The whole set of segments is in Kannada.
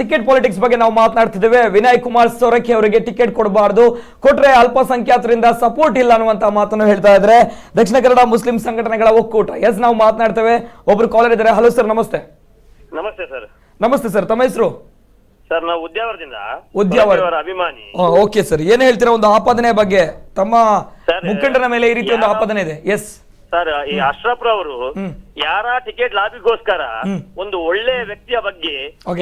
ಟಿಕೆಟ್ ಪಾಲಿಟಿಕ್ಸ್ ಬಗ್ಗೆ ನಾವು ಮಾತನಾಡ್ತಿದ್ದೇವೆ. ವಿನಯ್ ಕುಮಾರ್ ಸೊರಕೆ ಅವರಿಗೆ ಟಿಕೆಟ್ ಕೊಡಬಾರದು. ಕೊಟ್ರೆ ಅಲ್ಪಸಂಖ್ಯಾತರಿಂದ ಸಪೋರ್ಟ್ ಇಲ್ಲ ಅನ್ನುವಂತ ಮಾತನ್ನು ಹೇಳ್ತಾ ಇದ್ರೆ ದಕ್ಷಿಣ ಕನ್ನಡ ಮುಸ್ಲಿಂ ಸಂಘಟನೆಗಳ ಒಕ್ಕೂಟ. ಎಸ್ ನಾವು ಮಾತನಾಡ್ತೇವೆ. ಒಬ್ರು ಕಾಲರ್ ಇದ್ದಾರೆ. ಹಲೋ ಸರ್ ನಮಸ್ತೆ. ನಮಸ್ತೆ ಸರ್ ನಮಸ್ತೆ ಸರ್ ತಮ್ಮ ಹೆಸರು? ಸರ್ ನಾವು ಉದ್ಯಾವರದಿಂದ. ಉದ್ಯಾವರ. ಅಭಿಮಾನಿ. ಓಕೆ ಸರ್ ಏನ್ ಹೇಳ್ತೀರಾ? ಒಂದು ಆಪಾದನೆ ಬಗ್ಗೆ. ತಮ್ಮ ಮುಖಂಡರ ಮುಖಂಡನ ಮೇಲೆ ಈ ರೀತಿ ಒಂದು ಆಪಾದನೆ ಇದೆ. ಎಸ್ ಸರ್ ಈ ಅಶ್ರಫ್ ಅವರು. ಯಾರ ಟಿಕೆಟ್ ಲಾಭಿಗೋಸ್ಕರ ಹ್ಮ್. ಒಂದು ಒಳ್ಳೆ ವ್ಯಕ್ತಿಯ ಬಗ್ಗೆ.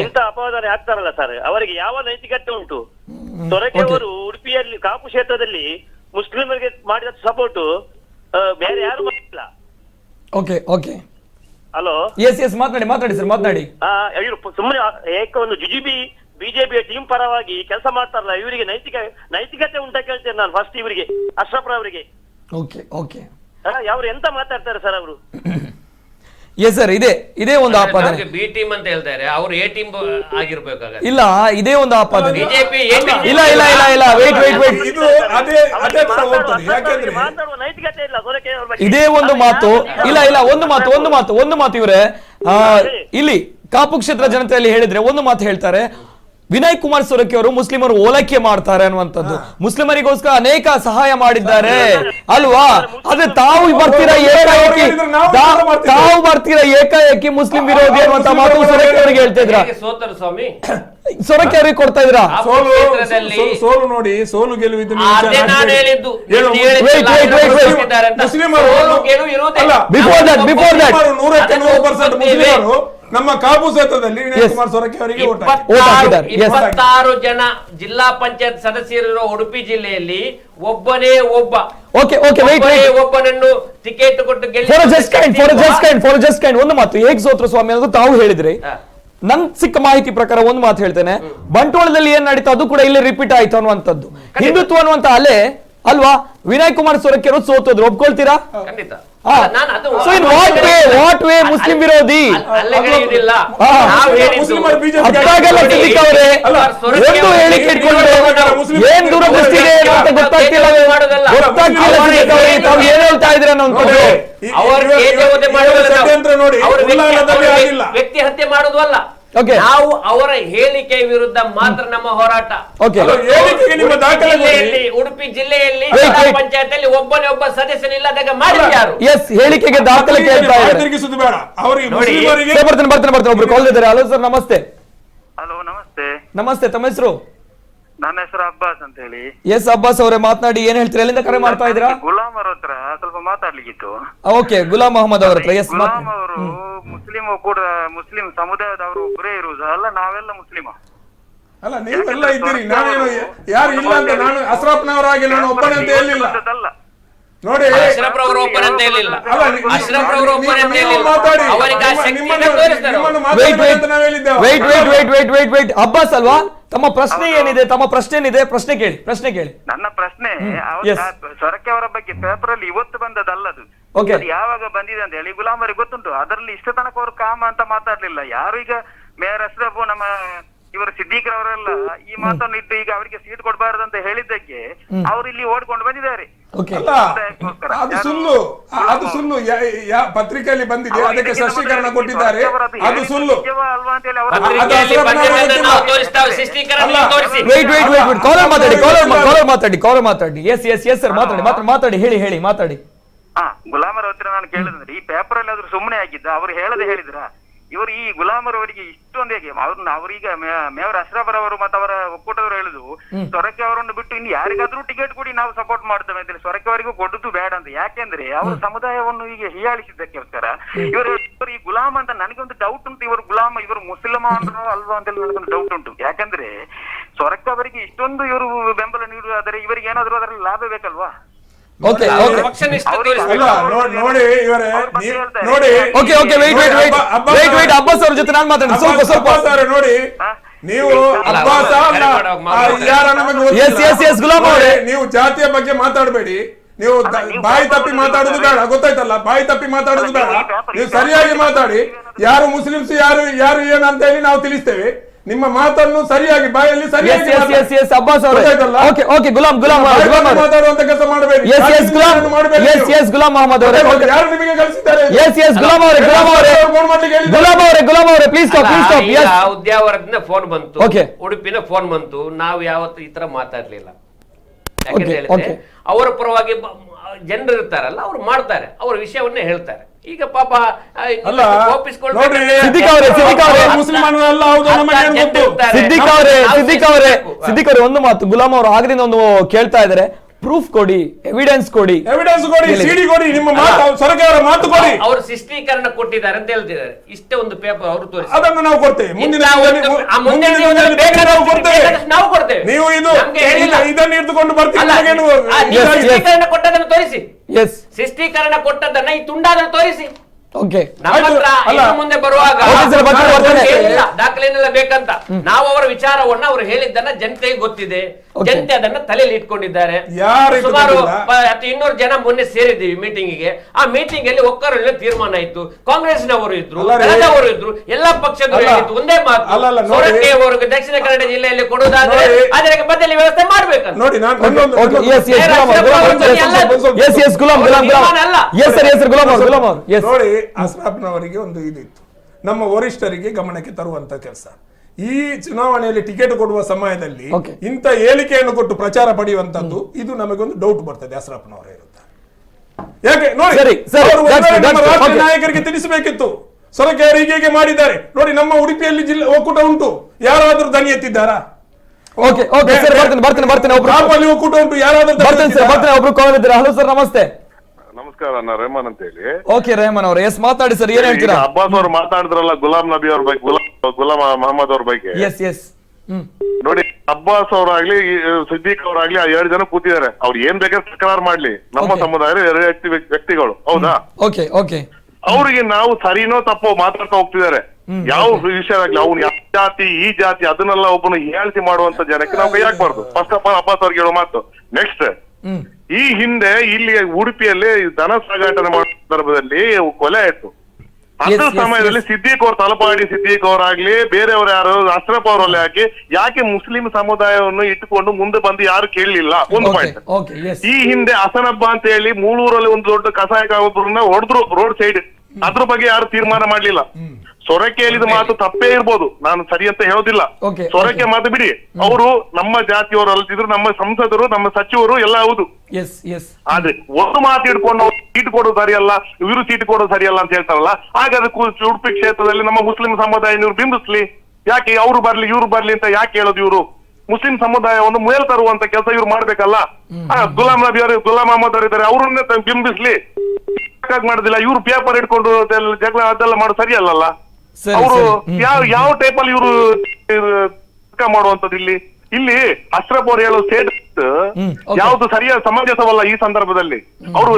ಇಂತ ಅಪವಾದನೆ ಆಗ್ತಾರಲ್ಲ ಸರ್ ಅವರಿಗೆ ಯಾವ ನೈತಿಕತೆ ಉಂಟು? ಸೊರಕೆ. ಅವರು ಉಡುಪಿಯಲ್ಲಿ ಕಾಪು ಕ್ಷೇತ್ರದಲ್ಲಿ ಮುಸ್ಲಿಮರಿಗೆ ಮಾಡಿದ ಸಪೋರ್ಟ್ ಬೇರೆ ಯಾರು ಮಾಡಿಲ್ಲ? Okay okay hello yes yes ಮಾತನಾಡಿ ಮಾತನಾಡಿ ಸರ್ ಮಾತನಾಡಿ. ಇವರು ಸುಮ್ಮನೆ ಏಕ ಒಂದು ಜಿಜಿಬಿ ಬಿಜೆಪಿ ಟೀಮ್ ಪರವಾಗಿ ಕೆಲಸ ಮಾಡ್ತಾರಲ್ಲ ಇವರಿಗೆ ನೈತಿಕ ನೈತಿಕತೆ ಉಂಟಾ ಕೇಳ್ತೇನೆ ನಾನು ಫಸ್ಟ್ ಇವರಿಗೆ ಅಶ್ರಫ್ ಅವರಿಗೆ. ಓಕೆ ಓಕೆ ಅವ್ರು ಎಂತ ಮಾತಾಡ್ತಾರೆ ಸರ್ ಅವರು? ಎಸ್ ಸರ್ ಇದೆ ಇದೇ ಒಂದು ಆಪಾದನೆ. ಬಿ ಟೀಮ್ ಅಂತ ಹೇಳ್ತಾರೆ ಅವ್ರು ಎ ಟೀಮ್ ಆಗಿರ್ಬೇಕಾಗ ಇಲ್ಲ ಇದೇ ಒಂದು ಆಪಾದನೆ. ಬಿಜೆಪಿ ಇಲ್ಲ ಇಲ್ಲ ಇಲ್ಲ ಇಲ್ಲ ವೇಟ್ ವೇಟ್ ವೇಟ್ ಇದು ಅದೇ ಅದೇ ತರ ಹೋಗ್ತದೆ. ಯಾಕೆಂದ್ರೆ ಮಾತಾಡುವ ನೈತಿಕತೆ ಇಲ್ಲ ಸೊರಕೆ ಅವ್ರ ಬಗ್ಗೆ. ಇದೇ ಒಂದು ಮಾತು. ಇಲ್ಲ ಇಲ್ಲ ಒಂದು ಮಾತು ಒಂದು ಮಾತು ಒಂದು ಮಾತು ಇವರೇ. ಆ, ಇಲ್ಲಿ ಕಾಪು ಕ್ಷೇತ್ರ ಜನತೆಯಲ್ಲಿ ಹೇಳಿದ್ರೆ ಒಂದು ಮಾತು ಹೇಳ್ತಾರೆ. ವಿನಯ್ ಕುಮಾರ್ ಸೊರಕೆ ಅವರು ಮುಸ್ಲಿಮರು ಓಲೈಕೆ ಮಾಡ್ತಾರೆ ಅನ್ನುವಂಥದ್ದು. ಮುಸ್ಲಿಮರಿಗೋಸ್ಕರ ಅನೇಕ ಸಹಾಯ ಮಾಡಿದ್ದಾರೆ. ಅಲ್ವಾ? ಆದ್ರೆ ತಾವು ಬರ್ತೀರಾ ಏಕಾಏಕಿ? ತಾವು ಬರ್ತೀರಾ ಏಕಾಏಕಿ ಮುಸ್ಲಿಂ ವಿರೋಧಿ ಅನ್ನುವಂತ ಮಾತು ಸೊರಕೆ ಅವರಿಗೆ ಹೇಳ್ತಾ ಇದ್ರ ಹೇಗೆ ಸ್ವಾಮಿ? ಸೊರಕೆ ಅವರಿಗೆ ಕೊಡ್ತಾ ಇದ್ರ ಸೋಲು ನೋಡಿ ಸೋಲು ಗೆಲುವು Before that, before that. ನೂರಕ್ಕೆ ನೂರು ಪರ್ಸೆಂಟ್ ಮುಸ್ಲಿಮರು ನಮ್ಮ ಕಾಪು ಕ್ಷೇತ್ರದಲ್ಲಿ ವಿನಯ್ ಕುಮಾರ್ ಸೊರಕೆ ಅವರಿಗೆ ಇಪ್ಪತ್ತಾರು ಜನ ಜಿಲ್ಲಾ ಪಂಚಾಯತ್ ಸದಸ್ಯರಿರೋ ಉಡುಪಿ ಜಿಲ್ಲೆಯಲ್ಲಿ ಒಬ್ಬನೇ ಒಬ್ಬ. ಓಕೆ ಓಕೆ ವೇಟ್ ಒಬ್ಬನೇ ವೇಟ್ ಒಬ್ಬನನ್ನು ಟಿಕೆಟ್ ಕೊಟ್ಟು for just kind for just kind for just kind ಒಂದು ಮಾತು ಏಕ್ ಸೋತ್ರ ಸ್ವಾಮಿ ಅಂತ ತಾವು ಹೇಳಿದ್ರಿ. ನನ್ ಸಿಕ್ಕ ಮಾಹಿತಿ ಪ್ರಕಾರ ಒಂದು ಮಾತು ಹೇಳ್ತೇನೆ. ಬಂಟ್ವಾಳದಲ್ಲಿ ಏನ್ ನಡೀತಾ ಅದು ಕೂಡ ಇಲ್ಲಿ ರಿಪೀಟ್ ಆಯ್ತು ಅನ್ನುವಂಥದ್ದು. ಹಿಂದುತ್ವ ಅನ್ನುವಂತ ಅಲೆ ಅಲ್ವಾ? ವಿನಯ್ ಕುಮಾರ್ ಸೊರಕೆ ಅವರು ಸೋತೋದ್ರು ಒಪ್ಕೊಳ್ತೀರಾ? ಖಂಡಿತ. ಮುಸ್ಲಿಂ ವಿರೋಧಿ? ಒಂದು ಹೇಳಿಕೆ ಏನ್ ದೂರದೃಷ್ಟಿ ಇದೆ ಅಂತ ಗೊತ್ತಾಗ್ತಿಲ್ಲ. ಗೊತ್ತಾಗ್ತಿಲ್ಲ ತಾವು ಏನ್ ಹೇಳ್ತಾ ಇದ್ರ ವ್ಯಕ್ತಿ- ಆಗಿಲ್ಲ. ವ್ಯಕ್ತಿ ಹತ್ಯೆ ಮಾಡುದು ಅಲ್ಲ. ನಾವು ಅವರ ಹೇಳಿಕೆ ವಿರುದ್ಧ ಮಾತ್ರ ನಮ್ಮ ಹೋರಾಟ. ಓಕೆ ಅಲ್ಲ, ನಿಮ್ಮ ಉಡುಪಿ ಜಿಲ್ಲೆಯಲ್ಲಿ ಜಿಲ್ಲಾ wait. ಪಂಚಾಯತ್ ಒಬ್ಬನೇ ಒಬ್ಬ ಸದಸ್ಯನಿಲ್ಲದಾಗ ಮಾಡಿದ್ರು ಯಾರು? ಎಸ್ ಹೇಳಿಕೆಗೆ ದಾಖಲೆ ಕೇಳ್ತಾ ಬಾಯಿ ಇದ್ದಾರೆ. ತಿರುಗಿಸುದು ಬೇಡ. ಅವರಿಗೆ ನೋಡಿ. ಮುಸ್ಲಿಮರಿಗೆ ಸರ್, ಬರ್ತೇನೆ ಬರ್ತೇನೆ ಬರ್ತೇನೆ. ಒಬ್ರು ಕಾಲ್ ಇದ್ದಾರೆ. ಹಲೋ ಸರ್ ನಮಸ್ತೆ. ಹಲೋ ನಮಸ್ತೆ. ನಮಸ್ತೆ ತಮ್ಮ ಹೆಸರು? ನನ್ನ ಹೆಸರು ಅಬ್ಬಾಸ್ ಅಂತ ಹೇಳಿ. ಎಸ್ ಅಬ್ಬಾಸ್ ಅವರೇ ಮಾತನಾಡಿ ಏನ್ ಹೇಳ್ತೀರಾ? ಎಲ್ಲಿಂದ ಕರೆ ಮಾಡ್ತಾ ಇದ್ದೀರಾ? ಗುಲಾಮ್ ಅವ್ರ ಹತ್ರ ಸ್ವಲ್ಪ ಮಾತಾಡ್ಲಿಕ್ಕಿತ್ತು. ಓಕೆ ಗುಲಾಮ್ ಮೊಹಮ್ಮದ್ ಅವ್ರ ಹತ್ರ. ಎಸ್ ಗುಲಾಮ್ ಅವರು ಮುಸ್ಲಿಂ ಕೂಡ ಮುಸ್ಲಿಂ ಸಮುದಾಯದವರು ಒಬ್ಬರೇ ಇರುವುದು. ಅಲ್ಲ ನಾವೆಲ್ಲ ಮುಸ್ಲಿಮ. ಅಲ್ಲ ನೀವೆಲ್ಲ ಇದ್ದೀರಿ ನಾನೇನು ಯಾರು ಇಲ್ಲ ಅಂತ ನಾನು ಅಸ್ರಾಫ್ನವರಾಗಿ ನಾನು ಒಬ್ಬನೇ ಅಂತ ಹೇಳಿಲ್ಲ. ನೋಡಿ. ಅಂತ ಹೇಳಿಲ್ಲ. ಮಾತಾಡಿ. ಅವರಿಗೆ ಆ ನಿಮ್ಮ- ಶಕ್ತಿಯನ್ನು ನಿಮ್ಮನ್ನು- ತೋರಿಸ್ತಾರೆ ಅವರು. ನಿಮ್ಮನ್ನು ವೇಟ್ ಮಾತಾಡಬೇಡಿ ಅಂತ ನಾವು ಹೇಳಿದ್ದೇವೆ. Wait wait wait wait wait wait Abbas ಅಲ್ವಾ? ತಮ್ಮ ಪ್ರಶ್ನೆ ಏನಿದೆ? ತಮ್ಮ ಪ್ರಶ್ನೆ ಏನಿದೆ? ಪ್ರಶ್ನೆ ಕೇಳಿ ಪ್ರಶ್ನೆ ಕೇಳಿ. ನನ್ನ ಪ್ರಶ್ನೆ ಸೊರಕೆ ಅವರ ಬಗ್ಗೆ ಪೇಪರ್ ಅಲ್ಲಿ ಇವತ್ತು ಬಂದದಲ್ಲದು Okay. ಅದು ಯಾವಾಗ ಬಂದಿದೆ ಅಂತ ಹೇಳಿ ಗುಲಾಮ್ ಅವರಿಗೆ ಗೊತ್ತುಂಟು. ಅದರಲ್ಲಿ ಇಷ್ಟ ತನಕ ಅವರು ಕಾಮ ಅಂತ ಮಾತಾಡ್ಲಿಲ್ಲ. ಯಾರು ಈಗ ಮೇಯರ್ ಅಶ್ರಫ್ ನಮ್ಮ ಇವರು ಸಿದ್ದಿಕ್ರವರೆಲ್ಲ ಈ ಮಾತನ್ನು ಇಟ್ಟು ಈಗ ಅವರಿಗೆ ಸೀಟ್ ಕೊಡಬಾರದು ಅಂತ ಹೇಳಿದ್ದಕ್ಕೆ ಅವ್ರು ಇಲ್ಲಿ ಓಡ್ಕೊಂಡು ಬಂದಿದ್ದಾರೆ. ಅದು ಸುಳ್ಳು. ಅದು ಸುಳ್ಳು. ಯಾ- ಯಾ- ಪತ್ರಿಕೆಯಲ್ಲಿ ಬಂದಿದೆ ಅದಕ್ಕೆ ಸ್ಪಷ್ಟೀಕರಣ ಕೊಟ್ಟಿದ್ದಾರೆ. ಅದು ಸುಳ್ಳು. ಕಾಲರ್ ಮಾತಾಡಿ ಕಾಲರ್ ಮಾತಾಡಿ ಕಾಲರ್ ಮಾತಾಡಿ. ಎಸ್ ಎಸ್ ಎಸ್ ಸರ್ ಮಾತಾಡಿ ಮಾತಾಡಿ ಮಾತಾಡಿ ಹೇಳಿ ಹೇಳಿ ಮಾತಾಡಿ. ಹಾ ಗುಲಾಮರ ಹತ್ರ ನಾನು ಕೇಳಿದ್ರೆ ಈ ಪೇಪರ್ ಅಲ್ಲಿ ಆದ್ರೂ ಸುಮ್ಮನೆ ಆಗಿದ್ದ? ಅವ್ರು ಹೇಳದೆ ಹೇಳಿದ್ರ? ಇವರು ಈ ಗುಲಾಮರವರಿಗೆ ಇಷ್ಟೊಂದು ಹೇಗೆ? ಅವ್ರನ್ನ ಅವರೀಗ ಮೇವರ್ ಅಶ್ರಫ್ ಅವರು ಮತ್ತೆ ಅವರ ಒಕ್ಕೂಟದವರು ಹೇಳುದು ಸೊರಕೆ ಅವರನ್ನು ಬಿಟ್ಟು ಇನ್ನು ಯಾರಿಗಾದ್ರೂ ಟಿಕೆಟ್ ಕೊಡಿ ನಾವು ಸಪೋರ್ಟ್ ಮಾಡ್ತೇವೆ ಅಂತ ಸೊರಕೆ ಅವರಿಗೂ ಕೊಡುದು ಬೇಡ ಅಂತ. ಯಾಕೆಂದ್ರೆ ಅವರ ಸಮುದಾಯವನ್ನು ಈಗ ಹೀಯಾಳಿಸಿದ್ದಕ್ಕೋಸ್ಕರ ಇವರು ಇವರು ಈ ಗುಲಾಮ್ ಅಂತ ನನಗೊಂದು ಡೌಟ್ ಉಂಟು. ಇವರು ಗುಲಾಮ ಇವರು ಮುಸ್ಲಿಮ ಅಂದ್ರೂ ಅಲ್ವಾ ಅಂತ ನನಗೊಂದು ಡೌಟ್ ಉಂಟು. ಯಾಕಂದ್ರೆ ಸೊರಕೆ ಅವರಿಗೆ ಇಷ್ಟೊಂದು ಇವರು ಬೆಂಬಲ ನೀಡುವುದಾದರೆ ಇವರಿಗೆ ಏನಾದ್ರೂ ಅದರಲ್ಲಿ ಲಾಭ ಬೇಕಲ್ವಾ? ಓಕೆ ನೋಡಿ ಇವರೇ ನೀವು- ನೋಡಿ okay okay wait wait wait wait wait Abbas ಅವ್ರ ಜೊತೆ ನಾನು ಮಾತಾಡ್ತೀನಿ. ಸ್ವಲ್ಪ ಸ್ವಲ್ಪ. ಅವರೇ ನೋಡಿ ನೀವು ಅಬ್ಬಾಸ ಅಲ್ಲ ಯಾರ ನಮಗೆ. Yes, yes, yes, ಗುಲಾಮ್ ಅವರೇ. ನೀವು ಜಾತಿಯ ಬಗ್ಗೆ ಮಾತಾಡಬೇಡಿ. ನೀವು ಬಾಯಿ ಪಾಪ ತಪ್ಪಿ ಮಾತಾಡೋದು ಬೇಡ ಗೊತ್ತಾಯ್ತಲ್ಲ? ಬಾಯಿ ತಪ್ಪಿ ಮಾತಾಡೋದು ಬೇಡ. ನೀವು ಸರಿಯಾಗಿ ಮಾತಾಡಿ. ಯಾರು ಮುಸ್ಲಿಮ್ಸ್ ಯಾರು ಯಾರು ಏನು ಅಂತ ಹೇಳಿ ನಾವು ತಿಳಿಸ್ತೇವೆ. ನಿಮ್ಮ ಮಾತನ್ನು ಸರಿಯಾಗಿ ಬಾಯಲ್ಲಿ ಸರಿಯಾಗಿ ಅಬ್ಬಾಸ್ ಓಕೆ ಓಕೆ ಗುಲಾಮ್ ಗುಲಾಮ್ ಮಾತಾಡುವಂತ ಕೆಲಸ ಮಾಡಬೇಡಿ. ಎಸ್ ಎಸ್ ಗುಲಾಮ್. ಮಾಡಬೇಡಿ ಎಸ್. ಎಸ್ ಗುಲಾಮ್ ಮೊಹಮ್ಮದ್ ಅವರೇ. ಯಾರು ನಿಮಗೆ ಕಳಿಸಿದ್ದಾರೆ ಎಸ್ ಎಸ್ ಗುಲಾಮ್ ಅವರೇ ಗುಲಾಮ್ ಅವರೇ. ಫೋನ್ ಮಾಡ್ಲಿಕ್ಕೆ ಹೇಳಿ ಗುಲಾಮ್ ಅವರೇ ಗುಲಾಮ್ ಅವರೇ please stop please stop yes ಉದ್ಯಾವರದಿಂದ phone ಬಂತು. ಓಕೆ ಉಡುಪಿನ ಫೋನ್ ಬಂತು. ನಾವು ಯಾವತ್ತು ಈ ತರ ಮಾತಾಡ್ಲಿಲ್ಲ. ಯಾಕಂತ ಹೇಳಿದ್ರೆ ಅವರ ಪರವಾಗಿ ಜನರು ಇರ್ತಾರಲ್ಲ ಅವ್ರು ಮಾಡ್ತಾರೆ. ಅವ್ರ ವಿಷಯವನ್ನೇ ಹೇಳ್ತಾರೆ. ಈಗ ಪಾಪ ಸಿದ್ದಿಕ್ ಅವರೇ, ಸಿದ್ದಿಕ್ ಅವರೇ. ಸಿದ್ದಿಕ್ ಅವರೇ ಸಿದ್ದಿಕ್ ಅವರೇ ಸಿದ್ದಿಕ್ ಅವರೇ. ಒಂದು ಮಾತು. ಗುಲಾಮ್ ಅವರು ಆಗದಿಂದ ಒಂದು ಕೇಳ್ತಾ ಇದ್ದಾರೆ. ಪ್ರೂಫ್ ಕೊಡಿ ಎವಿಡೆನ್ಸ್ ಕೊಡಿ. ಎವಿಡೆನ್ಸ್ ಕೊಡಿ ಸಿಡಿ ಕೊಡಿ ನಿಮ್ಮ ಮಾತು ಸರ್ಕಾರ ಮಾತು ಕೊಡಿ. ಅವರು ಶಿಷ್ಟೀಕರಣ ಕೊಟ್ಟಿದ್ದಾರೆ ಅಂತ ಹೇಳ್ತಿದ್ದಾರೆ. ಇಷ್ಟೇ ಒಂದು ಪೇಪರ್ ಅವರು ತೋರಿಸಿ ಅದನ್ನು ನಾವು ಕೊಡ್ತೇವೆ. ಮುಂದಿನ ಮುಂದಿನ ನಾವು ಕೊಡ್ತೇವೆ. ನಾವು ಕೊಡ್ತೇವೆ. ನೀವು ಇದು ನಮ್ಗೆ ಹೇಳಿಲ್ಲ. ಇದು- ಇದನ್ನು ಇಟ್ಟುಕೊಂಡು ಬರ್ತೀವಿ ಕೊಟ್ಟದನ್ನು ತೋರಿಸಿ. ಎಸ್ ಶಿಷ್ಟೀಕರಣ ಕೊಟ್ಟದನ್ನ ಈ ತುಂಡಾದನ್ನು ತೋರಿಸಿ. ಓಕೆ ಆಯ್ತು, ಮುಂದೆ ಬರುವಾಗ ದಾಖಲೆನೆಲ್ಲ ಬೇಕಂತ. ನಾವು ಅವರ ವಿಚಾರವನ್ನ ಅವರು ಹೇಳಿದ್ದನ್ನ ಜನತೆಗೆ ಗೊತ್ತಿದೆ. ಜನತೆ ಅದನ್ನ ತಲೆಯಲ್ಲಿ ಇಟ್ಕೊಂಡಿದ್ದಾರೆ. ಸುಮಾರು ಇನ್ನೂರು ಜನ ಮೊನ್ನೆ ಸೇರಿದ್ದೀವಿ ಮೀಟಿಂಗ್ಗೆ ಆ ಮೀಟಿಂಗ್ ಅಲ್ಲಿ ಒಕ್ಕರಲ್ಲಿ ತೀರ್ಮಾನ ಇತ್ತು. ಕಾಂಗ್ರೆಸ್ನವರು ಇದ್ರು ಅವರು ಇದ್ರು ಎಲ್ಲಾ ಪಕ್ಷದವರು. ಹೇಳಿದ್ದು ಒಂದೇ ಮಾತು. ದಕ್ಷಿಣ ಕನ್ನಡ ಜಿಲ್ಲೆಯಲ್ಲಿ ಕೊಡುವುದಾದ್ರೆ. ಅದಕ್ಕೆ ಬದಲಿ ವ್ಯವಸ್ಥೆ ಮಾಡ್ಬೇಕಂತ. ನೋಡಿ ನಾನು ನೋಡಿ. ಅಸ್ರಾಫ್ನವರಿಗೆ ಒಂದು ಇದಿತ್ತು. ನಮ್ಮ ವರಿಷ್ಠರಿಗೆ ಗಮನಕ್ಕೆ ತರುವಂತ ಕೆಲಸ. ಈ ಚುನಾವಣೆಯಲ್ಲಿ ಟಿಕೆಟ್ ಕೊಡುವ ಸಮಯದಲ್ಲಿ. ಇಂಥ ಹೇಳಿಕೆಯನ್ನು ಕೊಟ್ಟು ಪ್ರಚಾರ ಪಡೆಯುವಂತದ್ದು ಇದು ನಮಗೊಂದು ಡೌಟ್ ಬರ್ತದೆ ಅಸ್ರಾಪ್ನವರ ಇರುತ್ತೆ. ಯಾಕೆ? ನೋಡಿ Okay. ನಾಯಕರಿಗೆ ತಿಳಿಸಬೇಕಿತ್ತು. ಸೊರಕೆ ಅವರು ಹೀಗೆ ಮಾಡಿದ್ದಾರೆ? ನೋಡಿ ನಮ್ಮ ಉಡುಪಿಯಲ್ಲಿ ಜಿಲ್ಲೆ ಒಕ್ಕೂಟ ಉಂಟು. ಯಾರಾದರೂ ದನಿ ಎತ್ತಿದ್ದಾರಾ? ಓಕೆ ಓಕೆ ಸರ್ ಬರ್ತೀನಿ ಬರ್ತೀನಿ ಬರ್ತೀನಿ ಒಬ್ರು ಒಕ್ಕೂಟ ಉಂಟು ಯಾರಾದ್ರೂ ಬರ್ತೀನಿ ಸರ್? ಬರ್ತೀನಿ ಒಬ್ರು ಕಾಲ್ ಇದ್ದಾರೆ ಹಲೋ ಸರ್ ನಮಸ್ತೆ. ನಮಸ್ಕಾರ ನಾನು ರೆಹಮಾನ್ ಅಂತ ಹೇಳಿ ಓಕೆ ರೆಹಮಾನ್ ಅವರು ಎಸ್ ಮಾತಾಡಿ ಸರ್ ಏನ್ ಈಗ ಹೇಳ್ತೀರಾ? ಅಬ್ಬಾಸ್ ಅವ್ರು ಮಾತಾಡಿದ್ರಲ್ಲ ಗುಲಾಮ್ ನಬಿ ಅವ್ರ ಬಗ್ಗೆ ಗುಲಾಂ ಗುಲಾಂ ಮಹಮ್ಮದ್ ಅವ್ರ ಬಗ್ಗೆ. Yes yes hmm. ನೋಡಿ ಅಬ್ಬಾಸ್ ಅವರಾಗ್ಲಿ ಸಿದ್ದಿಕ್ ಅವರಾಗ್ಲಿ ಆ ಎರಡು ಜನ ಕೂತಿದ್ದಾರೆ. ಅವ್ರು ಏನ್ ಬೇಕಾದ್ರೆ ತಕರಾರು ಮಾಡ್ಲಿ. ನಮ್ಮ Okay. ಸಮುದಾಯ ಎರಡು ವ್ಯಕ್ತಿ ವ್ಯಕ್ತಿಗಳು. ಹೌದಾ? ಓಕೆ ಓಕೆ ಅವ್ರಿಗೆ ನಾವು ಸರಿನೋ ತಪ್ಪೋ ಮಾತಾಡ್ತಾ ಹೋಗ್ತಿದ್ದಾರೆ. ಯಾವ ವಿಷಯ ಆಗ್ಲಿ ಅವ್ನು ಯಾವ ಜಾತಿ ಈ ಜಾತಿ ಅದನ್ನೆಲ್ಲ ಒಬ್ಬನು ಹೇಳ್ತಿ ಮಾಡುವಂತ ಜನಕ್ಕೆ ನಾವು ಕೈ ಹಾಕ್ಬಾರ್ದು. ಫಸ್ಟ್ ಆಫ್ ಆಲ್ ಅಬ್ಬಾಸ್ ಅವ್ರಿಗೆ ಹೇಳೋ ಮಾತು. ನೆಕ್ಸ್ಟ್ ಈ ಹಿಂದೆ ಇಲ್ಲಿ ಉಡುಪಿಯಲ್ಲಿ ದನ ಸಾಗಾಟನೆ ಮಾಡುವ ಸಂದರ್ಭದಲ್ಲಿ ಕೊಲೆ ಆಯ್ತು. ಅದ್ರ ಸಮಯದಲ್ಲಿ ಸಿದ್ದೀಕ್ ಸಿದ್ದಿಕ್ ಅವ್ರ ತಲಪಾಡಿ ಸಿದ್ದಿಕ್ ಅವರಾಗ್ಲಿ ಬೇರೆಯವರು ಯಾರು ಅಶ್ರಫ್ ಅವರಲ್ಲಿ ಹಾಕಿ ಯಾಕೆ ಮುಸ್ಲಿಂ ಸಮುದಾಯವನ್ನು ಇಟ್ಟುಕೊಂಡು ಮುಂದೆ ಬಂದು ಯಾರು ಕೇಳಲಿಲ್ಲ? ಒಂದು ಪಾಯಿಂಟ್ ಈ ಹಿಂದೆ ಹಸನಬ್ಬ ಅಂತ ಹೇಳಿ ಮೂಳೂರಲ್ಲಿ ಒಂದು ದೊಡ್ಡ ಕಸಾಯಕ ಒಬ್ಬರನ್ನ ಹೊಡೆದ್ರು ರೋಡ್ ಸೈಡ್. ಅದ್ರ ಬಗ್ಗೆ ಯಾರು ತೀರ್ಮಾನ ಮಾಡ್ಲಿಲ್ಲ. ಸೊರಕೆ ಹೇಳಿದ ಮಾತು ತಪ್ಪೇ ಇರ್ಬೋದು. ನಾನು ಸರಿ ಅಂತ ಹೇಳೋದಿಲ್ಲ. Okay, ಸೊರಕೆ ಮಾತು ಬಿಡಿ. ಅವರು ನಮ್ಮ ಜಾತಿಯವರು ಅಲ್ದಿದ್ರು ನಮ್ಮ ಸಂಸದರು ನಮ್ಮ ಸಚಿವರು ಎಲ್ಲ ಹೌದು. ಎಸ್ ಎಸ್ ಆದ್ರೆ ಒಂದು ಮಾತು ಇಟ್ಕೊಂಡು ಅವ್ರು ಸೀಟ್ ಕೊಡೋದು ಸರಿಯಲ್ಲ ಇವರು ಸೀಟ್ ಕೊಡೋದು ಸರಿಯಲ್ಲ ಅಂತ ಹೇಳ್ತಾರಲ್ಲ ಹಾಗಾದ್ರೆ ಕು- ಉಡುಪಿ ಕ್ಷೇತ್ರದಲ್ಲಿ ನಮ್ಮ ಮುಸ್ಲಿಂ ಸಮುದಾಯ ನೀವು ಬಿಂಬಿಸ್ಲಿ. ಯಾಕೆ ಅವ್ರು ಬರ್ಲಿ ಇವ್ರು ಬರ್ಲಿ ಅಂತ ಯಾಕೆ ಹೇಳೋದು ಇವರು? ಮುಸ್ಲಿಂ ಸಮುದಾಯವನ್ನು ಮೇಲ್ ತರುವಂತ ಕೆಲಸ ಇವ್ರು ಮಾಡ್ಬೇಕಲ್ಲ? ಆ, ಗುಲಾಂ ನಬಿ ಅವರು ಗುಲಾಂ ಅಹಮದ್ ಅವರು ಇದ್ದಾರೆ ಅವ್ರನ್ನೇ ತ- ಬಿಂಬಿಸ್ಲಿ. ಯಾಕಾಗ್ ಮಾಡೋದಿಲ್ಲ? ಇವ್ರು ಪೇಪರ್ ಇಟ್ಕೊಂಡು ಅದೆಲ್ಲ ಜಗಳ ಅದೆಲ್ಲ ಮಾಡೋದು ಸರಿಯಲ್ಲಲ್ಲ? ಸರಿ, ಅವರು ಯಾವ ಯಾವ ಟೈಪ್ ಅಲ್ಲಿ ಇವರು ಮಾಡುವಂತದ್ದು ಇಲ್ಲಿ? ಇಲ್ಲಿ ಅಶ್ರಫ್ ಅವರು ಹೇಳೋ ಸ್ಟೇಟ್ ಹ್ಮ್, okay. ಯಾವ್ದು ಸರಿಯಾದ ಸಮಂಜಸವಲ್ಲ ಈ ಸಂದರ್ಭದಲ್ಲಿ? ಅವರು